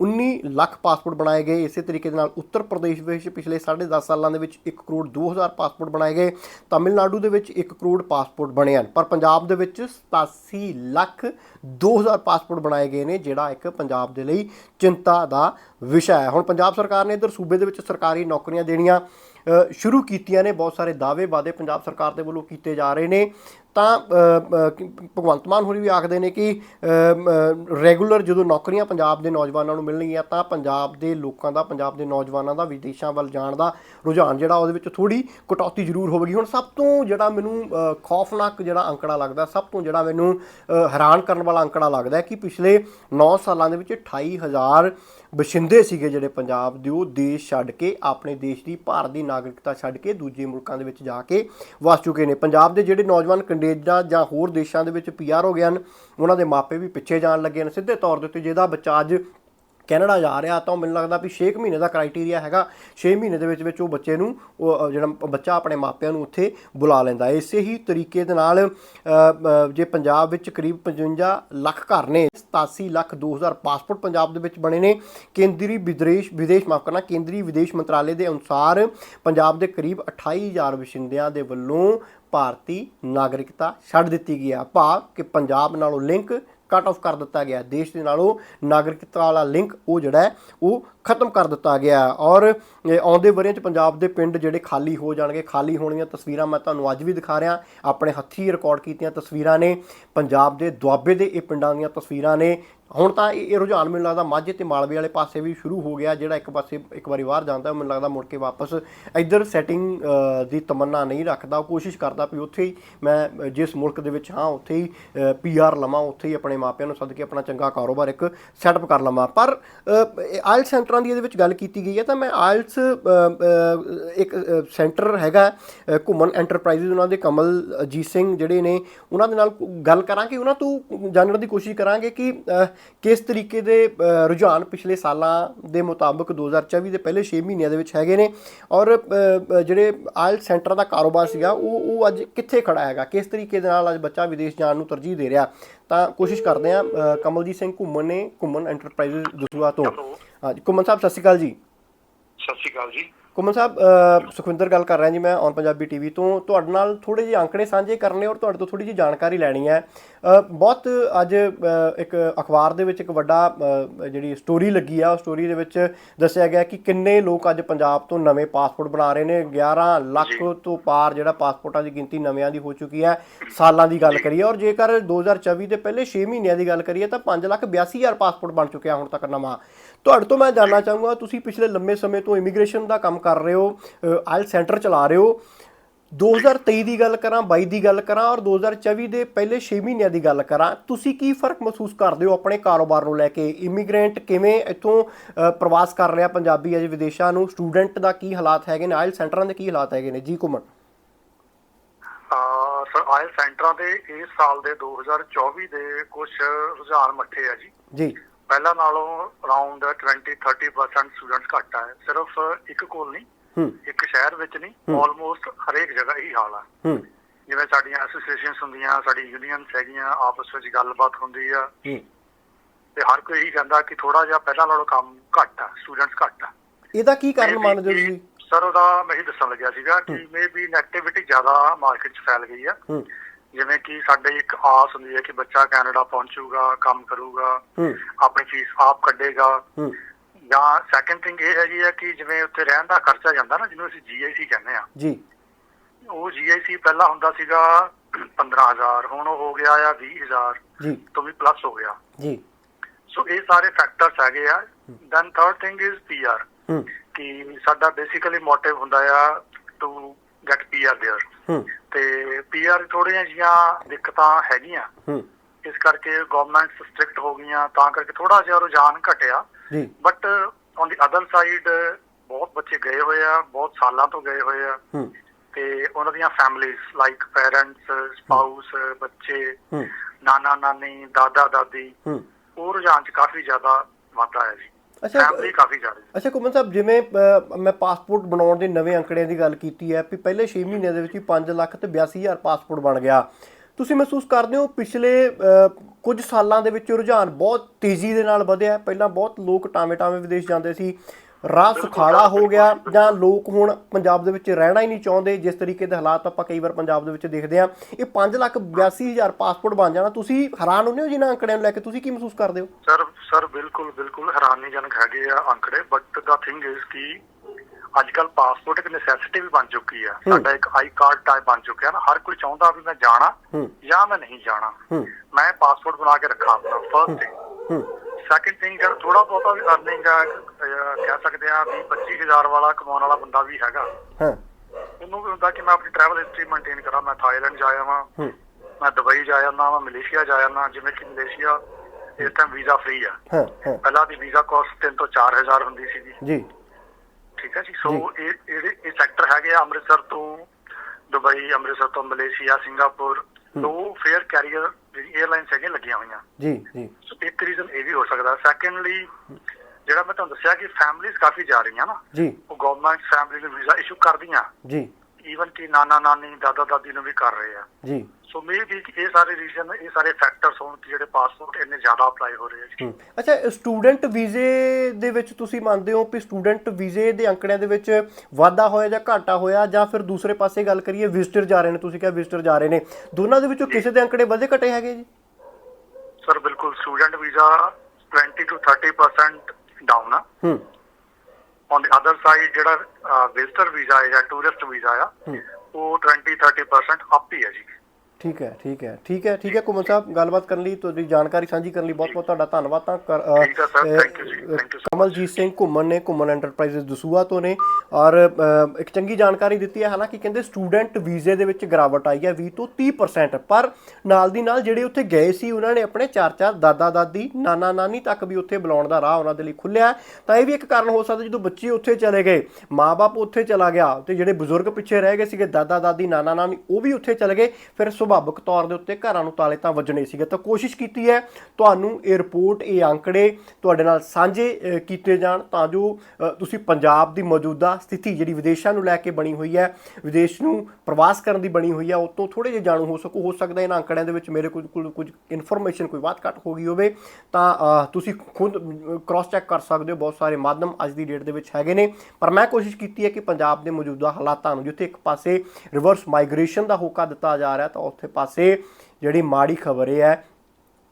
S1: 19 ਲੱਖ ਪਾਸਪੋਰਟ ਬਣਾਏ ਗਏ। ਇਸੇ ਤਰੀਕੇ ਦੇ ਨਾਲ ਉੱਤਰ ਪ੍ਰਦੇਸ਼ ਵਿੱਚ ਪਿਛਲੇ 10.5 ਸਾਲਾਂ ਦੇ ਵਿੱਚ 1 ਕਰੋੜ 2000 ਪਾਸਪੋਰਟ ਬਣਾਏ ਗਏ। ਤਾਮਿਲਨਾਡੂ ਦੇ ਵਿੱਚ 1 ਕਰੋੜ ਪਾਸਪੋਰਟ ਬਣੇ ਹਨ। ਪਰ ਪੰਜਾਬ ਦੇ ਵਿੱਚ 87 ਲੱਖ 2000 ਪਾਸਪੋਰਟ ਬਣਾਏ ਗਏ ਨੇ, ਜਿਹੜਾ ਇੱਕ ਪੰਜਾਬ ਦੇ ਲਈ ਚਿੰਤਾ ਦਾ ਵਿਸ਼ਾ ਹੈ। ਹੁਣ ਪੰਜਾਬ ਸਰਕਾਰ ਨੇ ਇਧਰ ਸੂਬੇ ਦੇ ਵਿੱਚ ਸਰਕਾਰੀ ਨੌਕਰੀਆਂ ਦੇਣੀਆਂ ਸ਼ੁਰੂ ਕੀਤੀਆਂ ਨੇ। ਬਹੁਤ ਸਾਰੇ ਦਾਅਵੇ ਵਾਅਦੇ ਪੰਜਾਬ ਸਰਕਾਰ ਦੇ ਵੱਲੋਂ ਕੀਤੇ ਜਾ ਰਹੇ ਨੇ। ਤਾਂ ਭਗਵੰਤ ਮਾਨ ਹੋਰੀ ਵੀ ਆਖਦੇ ਨੇ ਕਿ ਰੈਗੂਲਰ ਜਦੋਂ ਨੌਕਰੀਆਂ ਪੰਜਾਬ ਦੇ ਨੌਜਵਾਨਾਂ ਨੂੰ ਮਿਲਣਗੀਆਂ ਤਾਂ ਪੰਜਾਬ ਦੇ ਲੋਕਾਂ ਦਾ, ਪੰਜਾਬ ਦੇ ਨੌਜਵਾਨਾਂ ਦਾ, ਵਿਦੇਸ਼ਾਂ ਵੱਲ ਜਾਣ ਦਾ ਰੁਝਾਨ ਜਿਹੜਾ ਉਹਦੇ ਵਿੱਚ ਥੋੜੀ ਕਟੌਤੀ ਜ਼ਰੂਰ ਹੋਵੇਗੀ। ਹੁਣ ਸਭ ਤੋਂ ਜਿਹੜਾ ਮੈਨੂੰ ਖੌਫਨਾਕ ਜਿਹੜਾ ਅੰਕੜਾ ਲੱਗਦਾ, ਸਭ ਤੋਂ ਜਿਹੜਾ ਮੈਨੂੰ ਹੈਰਾਨ ਕਰਨ ਵਾਲਾ ਅੰਕੜਾ ਲੱਗਦਾ ਹੈ ਕਿ ਪਿਛਲੇ 9 ਸਾਲਾਂ ਦੇ ਵਿੱਚ 28000 ਵਸਿੰਦੇ ਸੀਗੇ ਜਿਹੜੇ ਪੰਜਾਬ ਦੇ, ਉਹ ਦੇਸ਼ ਛੱਡ ਕੇ, ਆਪਣੇ ਦੇਸ਼ ਦੀ ਭਾਰਤ ਦੀ ਨਾਗਰਿਕਤਾ ਛੱਡ ਕੇ ਦੂਜੇ ਮੁਲਕਾਂ ਦੇ ਵਿੱਚ ਜਾ ਕੇ ਵਸ ਚੁੱਕੇ ਨੇ। ਪੰਜਾਬ ਦੇ ਜਿਹੜੇ ਨੌਜਵਾਨ ਕੈਨੇਡਾ ਜਾਂ ਹੋਰ ਦੇਸ਼ਾਂ ਦੇ ਵਿੱਚ ਪੀਆਰ ਹੋ ਗਏ ਹਨ, ਉਹਨਾਂ ਦੇ ਮਾਪੇ ਵੀ ਪਿੱਛੇ ਜਾਣ ਲੱਗੇ ਹਨ। ਸਿੱਧੇ ਤੌਰ ਦੇ ਉੱਤੇ ਜਿਹਦਾ ਬੱਚਾ ਅੱਜ ਕੈਨੇਡਾ ਜਾ ਰਿਹਾ ਤਾਂ ਮੈਨੂੰ ਲੱਗਦਾ ਵੀ 6 ਮਹੀਨੇ ਦਾ ਕ੍ਰਾਈਟੇਰੀਆ ਹੈਗਾ। 6 ਮਹੀਨੇ ਦੇ ਵਿੱਚ ਵਿੱਚ ਉਹ ਬੱਚੇ ਨੂੰ, ਉਹ ਜਿਹੜਾ ਬੱਚਾ ਆਪਣੇ ਮਾਪਿਆਂ ਨੂੰ ਉੱਥੇ ਬੁਲਾ ਲੈਂਦਾ ਇਸੇ ਹੀ ਤਰੀਕੇ ਦੇ ਨਾਲ ਜੇ ਪੰਜਾਬ ਵਿੱਚ ਕਰੀਬ 55 ਲੱਖ ਘਰ ਨੇ 87 ਲੱਖ 2000 ਪਾਸਪੋਰਟ ਪੰਜਾਬ ਦੇ ਵਿੱਚ ਬਣੇ ਨੇ, ਕੇਂਦਰੀ ਵਿਦੇਸ਼ ਵਿਦੇਸ਼ ਮਾਫ ਕਰਨਾ, ਕੇਂਦਰੀ ਵਿਦੇਸ਼ ਮੰਤਰਾਲੇ ਦੇ ਅਨੁਸਾਰ ਪੰਜਾਬ ਦੇ ਕਰੀਬ 28000 ਵਸਿੰਦਿਆਂ ਦੇ ਵੱਲੋਂ ਭਾਰਤੀ ਨਾਗਰਿਕਤਾ ਛੱਡ ਦਿੱਤੀ ਗਈ ਹੈ। ਭਾਵ ਕਿ ਪੰਜਾਬ ਨਾਲੋਂ ਲਿੰਕ ਕੱਟ ਆਫ ਕਰ ਦਿੱਤਾ ਗਿਆ। ਦੇਸ਼ ਦੇ ਨਾਲੋਂ ਨਾਗਰਿਕਤਾ ਵਾਲਾ ਲਿੰਕ ਉਹ ਜਿਹੜਾ ਉਹ ਖਤਮ ਕਰ ਦਿੱਤਾ ਗਿਆ। ਔਰ ਆਉਂਦੇ ਵਰ੍ਹਿਆਂ 'ਚ ਪੰਜਾਬ ਦੇ ਪਿੰਡ ਜਿਹੜੇ ਖਾਲੀ ਹੋ ਜਾਣਗੇ, ਖਾਲੀ ਹੋਣ ਦੀਆਂ ਤਸਵੀਰਾਂ ਮੈਂ ਤੁਹਾਨੂੰ ਅੱਜ ਵੀ ਦਿਖਾ ਰਿਹਾ। ਆਪਣੇ ਹੱਥੀਂ ਰਿਕਾਰਡ ਕੀਤੀਆਂ ਤਸਵੀਰਾਂ ਨੇ। ਪੰਜਾਬ ਦੇ ਦੁਆਬੇ ਦੇ ਇਹ ਪਿੰਡਾਂ ਦੀਆਂ ਤਸਵੀਰਾਂ ਨੇ ਹੁਣ ਤਾਂ ਇਹ ਰੁਝਾਨ ਮੈਨੂੰ ਲੱਗਦਾ ਮਾਝੇ ਤੇ ਮਾਲਵੇ ਵਾਲੇ ਪਾਸੇ ਵੀ ਸ਼ੁਰੂ ਹੋ ਗਿਆ, ਜਿਹੜਾ ਇੱਕ ਪਾਸੇ ਇੱਕ ਵਾਰੀ ਬਾਹਰ ਜਾਂਦਾ ਮੈਨੂੰ ਲੱਗਦਾ ਮੁੜ ਕੇ ਵਾਪਸ ਇੱਧਰ ਸੈਟਿੰਗ ਦੀ ਤਮੰਨਾ ਨਹੀਂ ਰੱਖਦਾ। ਉਹ ਕੋਸ਼ਿਸ਼ ਕਰਦਾ ਵੀ ਉੱਥੇ ਹੀ ਮੈਂ, ਜਿਸ ਮੁਲਕ ਦੇ ਵਿੱਚ ਹਾਂ, ਉੱਥੇ ਹੀ ਪੀਆਰ ਲਵਾਂ, ਉੱਥੇ ਹੀ ਆਪਣੇ ਮਾਪਿਆਂ ਨੂੰ ਸੱਦ ਕੇ ਆਪਣਾ ਚੰਗਾ ਕਾਰੋਬਾਰ ਇੱਕ ਸੈਟਅਪ ਕਰ ਲਵਾਂ। ਪਰ ਆਇਲਸ ਸੈਂਟਰਾਂ ਦੀ ਇਹਦੇ ਵਿੱਚ ਗੱਲ ਕੀਤੀ ਗਈ ਹੈ ਤਾਂ ਮੈਂ ਆਇਲਸ ਇੱਕ ਸੈਂਟਰ ਹੈਗਾ ਘੁੰਮਣ ਐਂਟਰਪ੍ਰਾਈਜ਼ਸ ਉਹਨਾਂ ਦੇ ਕਮਲ ਜੀਤ ਸਿੰਘ ਜਿਹੜੇ ਨੇ, ਉਹਨਾਂ ਦੇ ਨਾਲ ਗੱਲ ਕਰਾਂਗੇ। ਉਹਨਾਂ ਤੋਂ ਜਾਣਨ ਦੀ ਕੋਸ਼ਿਸ਼ ਕਰਾਂਗੇ ਕਿ ਕਿਸ ਤਰੀਕੇ ਦੇ ਰੁਝਾਨ ਪਿਛਲੇ ਸਾਲਾਂ ਦੇ ਮੁਤਾਬਕ 2024 ਦੇ ਪਹਿਲੇ 6 ਮਹੀਨਿਆਂ ਦੇ ਵਿੱਚ ਹੈਗੇ ਨੇ? ਔਰ ਜਿਹੜੇ ਆਇਲ ਸੈਂਟਰ ਦਾ ਕਾਰੋਬਾਰ ਸੀਗਾ ਉਹ ਉਹ ਅੱਜ ਕਿੱਥੇ ਖੜਾ ਹੈਗਾ? ਕਿਸ ਤਰੀਕੇ ਦੇ ਨਾਲ ਅੱਜ ਬੱਚਾ ਵਿਦੇਸ਼ ਜਾਣ ਨੂੰ ਤਰਜੀਹ ਦੇ ਰਿਹਾ? ਤਾਂ ਕੋਸ਼ਿਸ਼ ਕਰਦੇ ਅ, ਕਮਲਜੀਤ ਸਿੰਘ ਘੁੰਮਣ ਨੇ ਘੁੰਮਣ ਐਂਟਰਪ੍ਰਾਈਜ਼ਸ ਦਸੂਆ ਤੋਂ। ਹਾਂਜੀ ਘੁੰਮਣ ਸਾਹਿਬ ਸਤਿ ਸ਼੍ਰੀ ਅਕਾਲ ਜੀ।
S2: ਸਤਿ ਸ਼੍ਰੀ ਅਕਾਲ ਜੀ।
S1: ਕੁਮਨ ਸਾਹਿਬ ਸੁਖਵਿੰਦਰ ਗੱਲ ਕਰ ਰਿਹਾ ਜੀ ਮੈਂ ਔਨ ਪੰਜਾਬੀ ਟੀਵੀ ਤੋਂ। ਤੁਹਾਡੇ ਨਾਲ ਥੋੜੇ ਜਿਹੇ ਅੰਕੜੇ ਸਾਂਝੇ ਕਰਨੇ ਔਰ ਤੁਹਾਡੇ ਤੋਂ ਥੋੜੀ ਜਿਹੀ ਜਾਣਕਾਰੀ ਲੈਣੀ ਹੈ। ਬਹੁਤ ਅੱਜ ਇੱਕ ਅਖਬਾਰ ਦੇ ਵਿੱਚ ਇੱਕ ਵੱਡਾ ਜਿਹੜੀ ਸਟੋਰੀ ਲੱਗੀ ਆ ਉਸ ਸਟੋਰੀ ਦੇ ਵਿੱਚ ਦੱਸਿਆ ਗਿਆ ਕਿ ਕਿੰਨੇ ਲੋਕ ਅੱਜ ਪੰਜਾਬ ਤੋਂ ਨਵੇਂ ਪਾਸਪੋਰਟ ਬਣਾ ਰਹੇ ਨੇ। 11 ਲੱਖ ਤੋਂ ਪਾਰ ਜਿਹੜਾ ਪਾਸਪੋਰਟਾਂ ਦੀ ਗਿਣਤੀ ਨਵਿਆਂ ਦੀ ਹੋ ਚੁੱਕੀ ਹੈ ਸਾਲਾਂ ਦੀ ਗੱਲ ਕਰੀਏ। ਔਰ ਜੇਕਰ 2024 ਦੇ ਪਹਿਲੇ 6 ਮਹੀਨਿਆਂ ਦੀ ਗੱਲ ਕਰੀਏ ਤਾਂ 5 ਲੱਖ 82000 ਪਾਸਪੋਰਟ ਬਣ ਚੁੱਕਿਆ ਹੁਣ ਤੱਕ ਨਵਾਂ। ਤੁਹਾਡੇ ਤੋਂ ਮੈਂ ਜਾਨਣਾ ਚਾਹੂੰਗਾ ਤੁਸੀਂ ਪਿਛਲੇ ਲੰਮੇ ਸਮੇਂ ਤੋਂ ਇਮੀਗ੍ਰੇਸ਼ਨ ਦਾ ਕੰਮ ਕਰ ਰਹੇ ਹੋ ਆਇਲ ਸੈਂਟਰ ਚਲਾ ਰਹੇ ਹੋ। 2023 ਦੀ ਗੱਲ ਕਰਾਂ 22 ਦੀ ਗੱਲ ਕਰਾਂ ਔਰ 2024 ਦੇ ਪਹਿਲੇ 6 ਮਹੀਨਿਆਂ ਦੀ ਗੱਲ ਕਰਾਂ ਤੁਸੀਂ ਕੀ ਫ਼ਰਕ ਮਹਿਸੂਸ ਕਰਦੇ ਹੋ ਆਪਣੇ ਕਾਰੋਬਾਰ ਨੂੰ ਲੈ ਕੇ? ਇਮੀਗ੍ਰੈਂਟ ਕਿਵੇਂ ਇੱਥੋਂ ਪ੍ਰਵਾਸ ਕਰ ਰਿਹਾ ਪੰਜਾਬੀ ਅਜ ਵਿਦੇਸ਼ਾਂ ਨੂੰ? ਸਟੂਡੈਂਟ ਦਾ ਕੀ ਹਾਲਾਤ ਹੈਗੇ ਨੇ? ਆਇਲ ਸੈਂਟਰਾਂ ਦੇ ਕੀ ਹਾਲਾਤ ਹੈਗੇ ਨੇ? ਜੀ
S2: ਅਹ ਸਰ ਆਇਲ ਸੈਂਟਰਾਂ ਦੇ ਇਸ ਸਾਲ ਦੇ 2024 ਦੇ ਕੁਝ ਰੁਝਾਨ ਮੱਠੇ ਆ ਜੀ।
S1: ਜੀ।
S2: ਪਹਿਲਾਂ ਨਾਲੋਂ ਅਰਾਊਂਡ 20 30% ਸਟੂਡੈਂਟਸ ਘੱਟ ਆ। ਸਿਰਫ ਇੱਕ ਕੋਲ ਨਹੀਂ
S1: ਹੂੰ।
S2: ਇੱਕ ਸ਼ਹਿਰ ਵਿੱਚ ਨਹੀਂ ਆਲਮੋਸਟ ਹਰੇਕ ਜਗ੍ਹਾ ਇਹੀ ਹਾਲ ਆ।
S1: ਹੂੰ।
S2: ਜਿਵੇਂ ਸਾਡੀਆਂ ਐਸੋਸੀਏਸ਼ਨਸ ਹੁੰਦੀਆਂ ਸਾਡੀ ਯੂਨੀਅਨਸ ਹੈਗੀਆਂ ਆਪਸ ਵਿੱਚ ਗੱਲਬਾਤ ਹੁੰਦੀ ਆ।
S1: ਹੂੰ।
S2: ਤੇ ਹਰ ਕੋਈ ਇਹੀ ਕਹਿੰਦਾ ਕਿ ਥੋੜਾ ਜਿਹਾ ਪਹਿਲਾਂ ਨਾਲੋਂ ਕੰਮ ਘੱਟ ਆ ਸਟੂਡੈਂਟਸ ਘੱਟ ਆ।
S1: ਇਹਦਾ ਕੀ ਕਾਰਨ ਮੰਨਦੇ ਹੋ ਤੁਸੀਂ?
S2: ਸਰ ਉਹਦਾ ਮੈਂ ਹੀ ਦੱਸਣ ਲੱਗਿਆ ਸੀਗਾ ਕਿ ਮੇਬੀ ਨੈਗੇਟਿਵਿਟੀ ਜ਼ਿਆਦਾ ਮਾਰਕੀਟ 'ਚ ਫੈਲ ਗਈ ਆ।
S1: ਹੂੰ।
S2: ਜਿਵੇਂ ਕਿ ਸਾਡੇ ਇੱਕ ਆਸ ਹੁੰਦੀ ਹੈ ਕਿ ਬੱਚਾ ਕੈਨੇਡਾ ਪਹੁੰਚੂਗਾ ਕੰਮ ਕਰੂਗਾ ਆਪਣੀ ਫੀਸ ਆਪ ਕੱਢੇਗਾ। ਜਾਂ ਸੈਕੰਡ ਥਿੰਗ ਇਹ ਹੈਗੀ ਹੈ ਕਿ ਜਿਵੇਂ ਉੱਥੇ ਰਹਿਣ ਦਾ ਖਰਚਾ ਜਾਂਦਾ ਨਾ ਜਿਹਨੂੰ ਅਸੀਂ ਜੀਆਈਸੀ ਕਹਿੰਦੇ ਆ
S1: ਜੀ।
S2: ਉਹ ਜੀਆਈਸੀ ਪਹਿਲਾਂ ਹੁੰਦਾ ਸੀਗਾ 15000 ਹੁਣ ਉਹ ਹੋ ਗਿਆ ਆ 20000
S1: ਜੀ।
S2: ਤੋਂ ਵੀ ਪਲੱਸ ਹੋ ਗਿਆ।
S1: ਜੀ।
S2: ਸੋ ਇਹ ਸਾਰੇ ਫੈਕਟਰਸ ਹੈਗੇ ਆ। Then third thing is
S1: PR
S2: ਕਿ ਸਾਡਾ ਬੇਸਿਕਲੀ ਮੋਟਿਵ ਹੁੰਦਾ ਆ ਟੂ ਗੈਟ ਪੀਆਰ
S1: ਹੂੰ।
S2: ਤੇ ਪੀਆਰ ਥੋੜੀਆਂ ਜੀਆਂ ਦਿੱਕਤਾਂ ਹੈਗੀਆਂ।
S1: ਹੂੰ।
S2: ਇਸ ਕਰਕੇ ਗਵਰਨਮੈਂਟ ਸਟ੍ਰਿਕਟ ਹੋ ਗਈਆਂ ਤਾਂ ਕਰਕੇ ਥੋੜਾ ਜਿਹਾ ਰੁਝਾਨ ਘਟਿਆ।
S1: ਜੀ।
S2: But on the other side ਬਹੁਤ ਬੱਚੇ ਗਏ ਹੋਏ ਆ ਬਹੁਤ ਸਾਲਾਂ ਤੋਂ ਗਏ ਹੋਏ ਆ।
S1: ਹੂੰ।
S2: ਤੇ ਉਹਨਾਂ ਦੀਆਂ ਫੈਮਿਲੀਜ਼ ਲਾਈਕ ਪੈਰੈਂਟਸ ਸਪਾਊਸ ਬੱਚੇ ਨਾਨਾ ਨਾਨੀ ਦਾਦਾ ਦਾਦੀ ਉਹ ਰੁਝਾਨ ਚ ਕਾਫੀ ਜ਼ਿਆਦਾ ਵਾਧਾ ਹੈ ਜੀ।
S1: ਅੱਛਾ
S2: ਫੈਮਿਲੀ ਕਾਫੀ ਜ਼ਿਆਦਾ ਹੈ।
S1: ਅੱਛਾ ਕੁਮਨ ਸਾਹਿਬ ਜਿਵੇਂ ਅ, ਮੈਂ ਪਾਸਪੋਰਟ ਬਣਾਉਣ ਦੇ ਨਵੇਂ ਅੰਕੜਿਆਂ ਦੀ ਗੱਲ ਕੀਤੀ ਹੈ ਵੀ ਪਹਿਲੇ 6 ਮਹੀਨਿਆਂ ਦੇ ਵਿੱਚ ਹੀ 5 ਲੱਖ ਤੇ 82000 ਪਾਸਪੋਰਟ ਬਣ ਗਿਆ ਤੁਸੀਂ ਮਹਿਸੂਸ ਕਰਦੇ ਹੋ ਪਿਛਲੇ ਅ, ਕੁਝ ਸਾਲਾਂ ਦੇ ਵਿੱਚ ਰੁਝਾਨ ਬਹੁਤ ਤੇਜ਼ੀ ਦੇ ਨਾਲ ਵਧਿਆ ਹੈ। ਪਹਿਲਾਂ ਬਹੁਤ ਲੋਕ ਟਾਵੇਂ ਟਾਵੇਂ ਵਿਦੇਸ਼ ਜਾਂਦੇ ਸੀ ਰਾਹ ਸੁਖਾਲਾ ਹੋ ਗਿਆ ਜਾਂ ਲੋਕ ਹੁਣ ਪੰਜਾਬ ਦੇ ਵਿੱਚ ਰਹਿਣਾ ਹੀ ਨਹੀਂ ਚਾਹੁੰਦੇ ਜਿਸ ਤਰੀਕੇ ਦੇ ਹਾਲਾਤ ਆਪਾਂ ਕਈ ਵਾਰ ਪੰਜਾਬ ਦੇ ਵਿੱਚ ਦੇਖਦੇ ਹਾਂ ਇਹ 5 ਲੱਖ 82000 ਪਾਸਪੋਰਟ ਬਣ ਜਾਣਾ ਤੁਸੀਂ ਹੈਰਾਨ ਹੁੰਦੇ ਹੋ ਜਿਨ੍ਹਾਂ ਅੰਕੜਿਆਂ ਨੂੰ ਲੈ ਕੇ ਤੁਸੀਂ ਕੀ ਮਹਿਸੂਸ ਕਰਦੇ ਹੋ?
S2: ਸਰ ਸਰ ਬਿਲਕੁਲ ਬਿਲਕੁਲ ਹੈਰਾਨੀਜਨਕ ਹੈਗੇ ਆ ਅੰਕੜੇ ਬਟ ਦਾ ਥਿੰਗ ਇਜ਼ ਕਿ ਅੱਜ ਕੱਲ ਪਾਸਪੋਰਟ ਇੱਕ ਨੈਸੈਸਿਟੀ ਵੀ ਬਣ ਚੁੱਕੀ ਆ। ਸਾਡਾ ਇੱਕ ਆਈ ਕਾਰਡ ਟਾਈਪ ਬਣ ਚੁੱਕਿਆ ਨਾ ਹਰ ਕੋਈ ਚਾਹੁੰਦਾ ਵੀ ਮੈਂ ਜਾਣਾ ਜਾਂ ਮੈਂ ਨਹੀਂ ਜਾਣਾ। ਮੈਂ ਪਾਸਪੋਰਟ ਬਣਾ ਕੇ ਰੱਖਾਂ ਆਪਣਾ ਫਰਸਟ ਥਿੰਗ ਸੈਕੰਡ ਥਿੰਗ ਜਦ ਥੋੜਾ ਬਹੁਤਾ ਵੀ ਅਰਨਿੰਗ ਕਹਿ ਸਕਦੇ ਆ ਵੀ 25000 ਵਾਲਾ ਕਮਾਉਣ ਵਾਲਾ ਬੰਦਾ ਵੀ ਹੈਗਾ।
S1: ਹਾਂ।
S2: ਉਹਨੂੰ ਵੀ ਹੁੰਦਾ ਕਿ ਮੈਂ ਆਪਣੀ ਟਰੈਵਲ ਹਿਸਟਰੀ ਮੇਨਟੇਨ ਕਰਾਂ ਮੈਂ ਥਾਈਲੈਂਡ ਜਾ ਆਵਾਂ
S1: ਹੂੰ।
S2: ਮੈਂ ਦੁਬਈ ਜਾ ਆਉਣਾ ਮੈਂ ਮਲੇਸ਼ੀਆ ਜਾ ਆਉਣਾ ਜਿਵੇਂ ਕਿ ਮਲੇਸ਼ੀਆ ਇਸ ਟਾਈਮ ਵੀਜ਼ਾ ਫ੍ਰੀ ਆ।
S1: ਹਾਂ ਹਾਂ।
S2: ਪਹਿਲਾਂ ਦੀ ਵੀਜ਼ਾ ਕਾਸਟ 3 ਤੋਂ 4000 ਹੁੰਦੀ ਸੀਗੀ।
S1: ਜੀ।
S2: ਠੀਕ ਹੈ ਜੀ ਸੋ ਇਹ ਇਹ ਸੈਕਟਰ ਹੈਗੇ ਆ ਅੰਮ੍ਰਿਤਸਰ ਤੋਂ ਦੁਬਈ ਅੰਮ੍ਰਿਤਸਰ ਤੋਂ ਮਲੇਸ਼ੀਆ ਸਿੰਗਾਪੁਰ। ਦੋ ਫੇਅਰ ਕੈਰੀਅਰ ਜਿਹੜੀ 에ਅਰਲਾਈਨਸ ਹੈਗੀਆਂ ਲੱਗੀਆਂ ਹੋਈਆਂ।
S1: ਜੀ ਜੀ।
S2: ਸੋ ਇੱਕ ਰੀਜ਼ਨ ਇਹ ਵੀ ਹੋ ਸਕਦਾ। ਸੈਕੰਡਲੀ ਜਿਹੜਾ ਮੈਂ ਤੁਹਾਨੂੰ ਦੱਸਿਆ ਕਿ ਫੈਮਿਲੀਜ਼ ਕਾਫੀ ਜਾ ਰਹੀਆਂ ਨਾ
S1: ਜੀ।
S2: ਉਹ ਗਵਰਨਮੈਂਟ ਫੈਮਿਲੀ ਨੂੰ ਵੀਜ਼ਾ ਇਸ਼ੂ ਕਰਦੀਆਂ।
S1: ਜੀ।
S2: ਈਵਨ ਕਿ ਨਾਨਾ ਨਾਨੀ ਦਾਦਾ ਦਾਦੀ ਨੂੰ ਵੀ ਕਰ ਰਹੇ ਆ।
S1: ਜੀ।
S2: ਸੋ ਮੇ ਵੀ ਇਹ ਸਾਰੇ ਰੀਜ਼ਨ ਇਹ ਸਾਰੇ ਫੈਕਟਰਸ ਹੋਣ ਕਿ ਜਿਹੜੇ ਪਾਸਪੋਰਟ ਇੰਨੇ ਜ਼ਿਆਦਾ ਅਪਲਾਈ ਹੋ ਰਹੇ ਆ।
S1: ਅੱਛਾ ਸਟੂਡੈਂਟ ਵੀਜ਼ੇ ਦੇ ਵਿੱਚ ਤੁਸੀਂ ਮੰਨਦੇ ਹੋ ਕਿ ਸਟੂਡੈਂਟ ਵੀਜ਼ੇ ਦੇ ਅੰਕੜਿਆਂ ਦੇ ਵਿੱਚ ਵਾਧਾ ਹੋਇਆ ਜਾਂ ਘਾਟਾ ਹੋਇਆ? ਜਾਂ ਫਿਰ ਦੂਸਰੇ ਪਾਸੇ ਗੱਲ ਕਰੀਏ ਵਿਜ਼ਟਰ ਜਾ ਰਹੇ ਨੇ ਤੁਸੀਂ ਕਿਹਾ ਵਿਜ਼ਟਰ ਜਾ ਰਹੇ ਨੇ। ਦੋਨਾਂ ਦੇ ਵਿੱਚੋਂ ਕਿਸੇ ਦੇ ਅੰਕੜੇ ਵਧੇ ਘਟੇ ਹੈਗੇ ਜੀ?
S2: ਸਰ ਬਿਲਕੁਲ ਸਟੂਡੈਂਟ ਵੀਜ਼ਾ 20 ਤੋਂ 30% ਡਾਊਨ ਆ।
S1: ਹੂੰ।
S2: ਔਨ ਦੀ ਅਦਰ ਸਾਈਡ ਜਿਹੜਾ ਵਿਜ਼ਟਰ ਵੀਜ਼ਾ ਹੈ ਜਾਂ ਟੂਰਿਸਟ ਵੀਜ਼ਾ ਆ। ਉਹ 20 30% ਅਪ ਹੀ ਹੈ ਜੀ।
S1: ਠੀਕ ਹੈ ਠੀਕ ਹੈ ਠੀਕ ਹੈ ਠੀਕ ਹੈ ਕੁਮਨ ਸਾਹਿਬ ਗੱਲਬਾਤ ਕਰਨ ਲਈ ਤੁਹਾਡੀ ਜਾਣਕਾਰੀ ਸਾਂਝੀ ਕਰਨ ਲਈ ਬਹੁਤ ਬਹੁਤ ਤੁਹਾਡਾ ਧੰਨਵਾਦ ਤਾਂ ਕਮਲਜੀਤ ਸਿੰਘ ਘੁੰਮਣ ਨੇ ਘੁੰਮਣ ਐਂਟਰਪ੍ਰਾਈਜ਼ਸ ਦਸੂਆ ਤੋਂ ਨੇ ਔਰ ਇੱਕ ਚੰਗੀ ਜਾਣਕਾਰੀ ਦਿੱਤੀ ਹੈ। ਹਾਲਾਂਕਿ ਕਹਿੰਦੇ ਸਟੂਡੈਂਟ ਵੀਜ਼ੇ ਦੇ ਵਿੱਚ ਗਿਰਾਵਟ ਆਈ ਹੈ 20 ਤੋਂ 30% ਪਰ ਨਾਲ ਦੀ ਨਾਲ ਜਿਹੜੇ ਉੱਥੇ ਗਏ ਸੀ ਉਹਨਾਂ ਨੇ ਆਪਣੇ ਚਾਰ ਚਾਰ ਦਾਦਾ ਦਾਦੀ ਨਾਨਾ ਨਾਨੀ ਤੱਕ ਵੀ ਉੱਥੇ ਬੁਲਾਉਣ ਦਾ ਰਾਹ ਉਹਨਾਂ ਦੇ ਲਈ ਖੁੱਲਿਆ ਤਾਂ ਇਹ ਵੀ ਇੱਕ ਕਾਰਨ ਹੋ ਸਕਦਾ ਜਦੋਂ ਬੱਚੇ ਉੱਥੇ ਚਲੇ ਗਏ ਮਾਪੇ ਉੱਥੇ ਚਲਾ ਗਿਆ ਤੇ ਜਿਹੜੇ ਬਜ਼ੁਰਗ ਪਿੱਛੇ ਰਹਿ ਗਏ ਸੀਗੇ ਦਾਦਾ ਦਾਦੀ ਨਾਨਾ ਨਾਨੀ ਉਹ ਵੀ ਉੱਥੇ ਚਲੇ ਗਏ। ਫਿਰ ਸੁਭਾਵਿਕ ਤੌਰ ਦੇ ਉੱਤੇ ਘਰਾਂ ਨੂੰ ਤਾਲੇ ਤਾਂ ਵੱਜਣੇ ਸੀਗੇ। ਤਾਂ ਕੋਸ਼ਿਸ਼ ਕੀਤੀ ਹੈ ਤੁਹਾਨੂੰ ਇਹ ਰਿਪੋਰਟ, ਇਹ ਅੰਕੜੇ ਤੁਹਾਡੇ ਨਾਲ ਸਾਂਝੇ ਕੀਤੇ ਜਾਣ ਤਾਂ ਜੋ ਤੁਸੀਂ ਪੰਜਾਬ ਦੀ ਮੌਜੂਦਾ ਸਥਿਤੀ ਜਿਹੜੀ ਵਿਦੇਸ਼ਾਂ ਨੂੰ ਲੈ ਕੇ ਬਣੀ ਹੋਈ ਹੈ, ਵਿਦੇਸ਼ ਨੂੰ ਪ੍ਰਵਾਸ ਕਰਨ ਦੀ ਬਣੀ ਹੋਈ ਹੈ, ਉਹ ਤੋਂ ਥੋੜੇ ਜਿਹਾ ਜਾਣੂ ਹੋ ਸਕੋ। ਹੋ ਸਕਦਾ ਇਹਨਾਂ ਅੰਕੜਿਆਂ ਦੇ ਵਿੱਚ ਮੇਰੇ ਕੋਲ ਕੁਝ ਇਨਫੋਰਮੇਸ਼ਨ ਕੋਈ ਵੱਧ ਘੱਟ ਹੋ ਗਈ ਹੋਵੇ ਤਾਂ ਤੁਸੀਂ ਖੁਦ ਕ੍ਰਾਸ ਚੈੱਕ ਕਰ ਸਕਦੇ ਹੋ। ਬਹੁਤ ਸਾਰੇ ਮਾਧਿਅਮ ਅੱਜ ਦੀ ਡੇਟ ਦੇ ਵਿੱਚ ਹੈਗੇ ਨੇ। ਪਰ ਮੈਂ ਕੋਸ਼ਿਸ਼ ਕੀਤੀ ਹੈ ਕਿ ਪੰਜਾਬ ਦੇ ਮੌਜੂਦਾ ਹਾਲਾਤਾਂ ਨੂੰ ਜਿੱਥੇ ਇੱਕ ਪਾਸੇ ਰਿਵਰਸ ਮਾਈਗ੍ਰੇਸ਼ਨ ਦਾ ਹੋਕਾ ਦਿੱਤਾ ਜਾ ਰਿਹਾ ਤਾਂ ਉੱਥੇ ਪਾਸੇ ਜਿਹੜੀ ਮਾੜੀ ਖਬਰ ਇਹ ਹੈ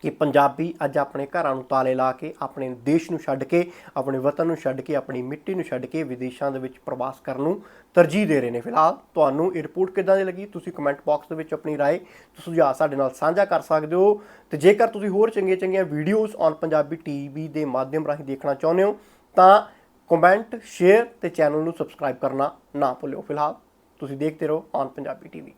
S1: ਕਿ ਪੰਜਾਬੀ ਅੱਜ ਆਪਣੇ ਘਰਾਂ ਨੂੰ ਤਾਲੇ ਲਾ ਕੇ ਆਪਣੇ ਦੇਸ਼ ਨੂੰ ਛੱਡ ਕੇ ਆਪਣੇ ਵਤਨ ਨੂੰ ਛੱਡ ਕੇ ਆਪਣੀ ਮਿੱਟੀ ਨੂੰ ਛੱਡ ਕੇ ਵਿਦੇਸ਼ਾਂ ਦੇ ਵਿੱਚ ਪ੍ਰਵਾਸ ਕਰਨ ਨੂੰ ਤਰਜੀਹ ਦੇ ਰਹੇ ਨੇ ਫਿਲਹਾਲ ਤੁਹਾਨੂੰ ਇਹ ਰਿਪੋਰਟ ਕਿੱਦਾਂ ਦੀ ਲੱਗੀ ਤੁਸੀਂ ਕਮੈਂਟ ਬਾਕਸ ਦੇ ਵਿੱਚ ਆਪਣੀ رائے ਤੇ ਸੁਝਾਅ ਸਾਡੇ ਨਾਲ ਸਾਂਝਾ ਕਰ ਸਕਦੇ ਹੋ ਤੇ ਜੇਕਰ ਤੁਸੀਂ ਹੋਰ ਚੰਗੀਆਂ ਚੰਗੀਆਂ ਵੀਡੀਓਜ਼ ਔਨ ਪੰਜਾਬੀ ਟੀਵੀ ਦੇ ਮਾਧਿਅਮ ਰਾਹੀਂ ਦੇਖਣਾ ਚਾਹੁੰਦੇ ਹੋ ਤਾਂ ਕਮੈਂਟ ਸ਼ੇਅਰ ਤੇ ਚੈਨਲ ਨੂੰ ਸਬਸਕ੍ਰਾਈਬ ਕਰਨਾ ਨਾ ਭੁੱਲਿਓ ਫਿਲਹਾਲ ਤੁਸੀਂ ਦੇਖਦੇ ਰਹੋ ਔਨ ਪੰਜਾਬੀ ਟੀਵੀ